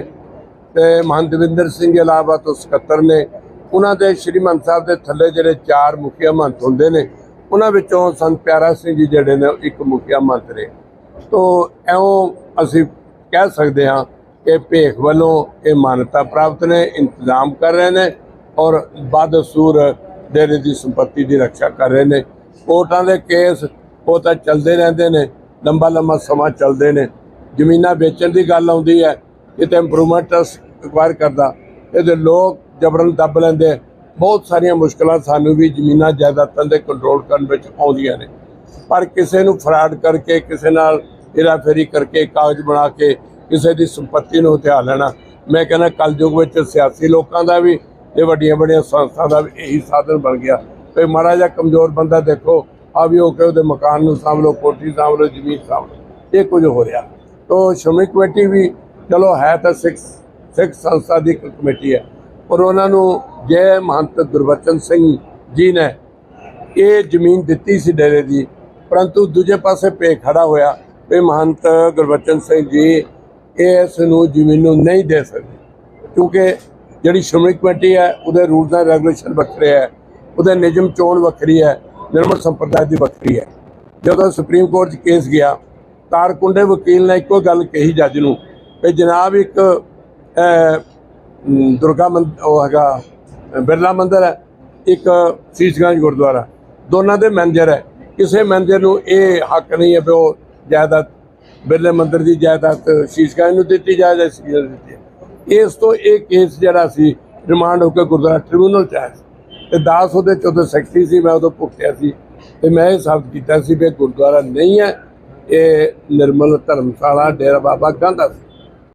ਤੇ ਮਹੰਤਵਿੰਦਰ ਸਿੰਘ ਇਲਾਵਾ ਤੋਂ ਸਕੱਤਰ ਨੇ। ਉਹਨਾਂ ਦੇ ਸ਼੍ਰੀ ਸ਼੍ਰੀਮੰਤ ਸਾਹਿਬ ਦੇ ਥੱਲੇ ਜਿਹੜੇ ਚਾਰ ਮੁਖੀਆ ਮਹੰਤ ਹੁੰਦੇ ਨੇ, ਉਹਨਾਂ ਵਿੱਚੋਂ ਸੰਤ ਪਿਆਰਾ ਸਿੰਘ ਜੀ ਜਿਹੜੇ ਨੇ, ਉਹ ਇੱਕ ਮੁਖੀਆ ਮਹੰਤ ਨੇ। ਤੋ ਐਉਂ ਅਸੀਂ ਕਹਿ ਸਕਦੇ ਹਾਂ ਕਿ ਭੇਖ ਵੱਲੋਂ ਇਹ ਮਾਨਤਾ ਪ੍ਰਾਪਤ ਨੇ, ਇੰਤਜ਼ਾਮ ਕਰ ਰਹੇ ਨੇ ਔਰ ਬਦਸੂਰ ਡੇਰੇ ਦੀ ਸੰਪਤੀ ਦੀ ਰੱਖਿਆ ਕਰ ਰਹੇ ਨੇ। ਕੋਰਟਾਂ ਦੇ ਕੇਸ ਉਹ ਤਾਂ ਚੱਲਦੇ ਰਹਿੰਦੇ ਨੇ ਲੰਬਾ ਲੰਬਾ ਸਮਾਂ ਚੱਲਦੇ ਨੇ। ਜ਼ਮੀਨਾਂ ਵੇਚਣ ਦੀ ਗੱਲ ਆਉਂਦੀ ਹੈ, ਕਿਤੇ ਇੰਪਰੂਵਮੈਂਟ ਟਰਸਟ ਕਰਦਾ। ਇਹਦੇ ਲੋਕ ਜਬਰਨ ਦੱਬ ਲੈਂਦੇ ਬਹੁਤ ਸਾਰੀਆਂ ਮੁਸ਼ਕਲਾਂ ਸਾਨੂੰ ਵੀ ਜ਼ਮੀਨਾਂ ਜਾਇਦਾਦਾਂ ਦੇ ਕੰਟਰੋਲ ਕਰਨ ਵਿੱਚ ਆਉਂਦੀਆਂ ਨੇ। ਪਰ ਕਿਸੇ ਨੂੰ ਫਰਾਡ ਕਰਕੇ, ਕਿਸੇ ਨਾਲ ਹੇਰਾਫੇਰੀ ਕਰਕੇ, ਕਾਗਜ਼ ਬਣਾ ਕੇ ਕਿਸੇ ਦੀ ਸੰਪਤੀ ਨੂੰ ਹਥਿਆ ਲੈਣਾ। ਮੈਂ ਕਹਿੰਦਾ ਕਲਯੁਗ ਵਿੱਚ ਸਿਆਸੀ ਲੋਕਾਂ ਦਾ ਵੀ ਤੇ ਵੱਡੀਆਂ ਵੱਡੀਆਂ ਸੰਸਥਾ ਦਾ ਵੀ ਇਹੀ ਸਾਧਨ ਬਣ ਗਿਆ। ਤੇ ਮਾੜਾ ਜਿਹਾ ਕਮਜ਼ੋਰ ਬੰਦਾ ਦੇਖੋ ਆ ਵੀ ਹੋ ਕੇ ਉਹਦੇ ਮਕਾਨ ਨੂੰ ਸਾਂਭ ਲਓ, ਕੋਠੀ ਸਾਂਭ ਲਓ, ਜ਼ਮੀਨ ਸਾਂਭ ਲਓ। ਇਹ ਕੁਝ ਹੋ ਰਿਹਾ। ਤੋ ਸ਼੍ਰੋਮਣੀ ਕਮੇਟੀ ਵੀ, ਚਲੋ ਹੈ ਤਾਂ ਸਿੱਖ ਸਿੱਖ ਸੰਸਥਾ ਦੀ ਇੱਕ ਕਮੇਟੀ ਹੈ, ਪਰ ਉਹਨਾਂ ਨੂੰ ਜੈ ਮਹੰਤ ਗੁਰਬਚਨ ਸਿੰਘ ਜੀ ਨੇ ਇਹ ਜ਼ਮੀਨ ਦਿੱਤੀ ਸੀ ਡੇਰੇ ਦੀ, ਪਰੰਤੂ ਦੂਜੇ ਪਾਸੇ ਪੇ ਖੜਾ ਹੋਇਆ ਵੀ ਮਹੰਤ ਗੁਰਬਚਨ ਸਿੰਘ ਜੀ ਇਸ ਨੂੰ ਜ਼ਮੀਨ ਨੂੰ ਨਹੀਂ ਦੇ ਸਕਦੇ। ਕਿਉਂਕਿ ਜਿਹੜੀ ਸ਼੍ਰੋਮਣੀ ਕਮੇਟੀ ਹੈ, ਉਹਦੇ ਰੂਲਸ ਐਂਡ ਰੈਗੂਲੇਸ਼ਨ ਵੱਖਰੇ ਹੈ, ਉਹਦੇ ਨਿਯਮ ਚੋਣ ਵੱਖਰੀ ਹੈ ਨਿਰਮਲ ਸੰਪਰਦਾਇ ਦੀ ਵੱਖਰੀ ਹੈ। ਜਦੋਂ ਸੁਪਰੀਮ ਕੋਰਟ 'ਚ ਕੇਸ ਗਿਆ, ਤਾਰਕੁੰਡੇ ਵਕੀਲ ਨੇ ਇੱਕੋ ਗੱਲ ਕਹੀ ਜੱਜ ਨੂੰ ਕਿ ਜਨਾਬ ਇੱਕ ਦੁਰਗਾ ਮੰਦ, ਉਹ ਹੈਗਾ, ਬਿਰਲਾ ਮੰਦਿਰ ਹੈ, ਇੱਕ ਸੀਸਗੰਜ ਗੁਰਦੁਆਰਾ। ਦੋਨਾਂ ਦੇ ਮੈਨੇਜਰ ਹੈ। ਕਿਸੇ ਮੈਨੇਜਰ ਨੂੰ ਇਹ ਹੱਕ ਨਹੀਂ ਹੈ ਵੀ ਉਹ ਜਾਇਦਾਦ, ਬਿਰਲੇ ਮੰਦਿਰ ਦੀ ਜਾਇਦਾਦ ਸੀਸਗੰਜ ਨੂੰ ਦਿੱਤੀ ਜਾਏ ਦਿੱਤੀ ਜਾਏ। ਇਸ ਤੋਂ ਇਹ ਕੇਸ ਜਿਹੜਾ ਸੀ, ਰਿਮਾਂਡ ਹੋ ਕੇ ਗੁਰਦੁਆਰਾ ਟ੍ਰਿਬਿਊਨਲ ਚ ਆਇਆ ਸੀ। ਤੇ ਦਾਸ ਉਹਦੇ ਚ ਉਹਦੇ ਸੈਕਟਰੀ ਸੀ, ਮੈਂ ਉਦੋਂ ਭੁਗਤਿਆ ਸੀ। ਤੇ ਮੈਂ ਇਹ ਸਾਬਤ ਕੀਤਾ ਸੀ ਵੀ ਗੁਰਦੁਆਰਾ ਨਹੀਂ ਹੈ, ਇਹ ਨਿਰਮਲ ਧਰਮਸ਼ਾਲਾ ਡੇਰਾ ਬਾਬਾ ਗਾਂਧਾ ਸੀ।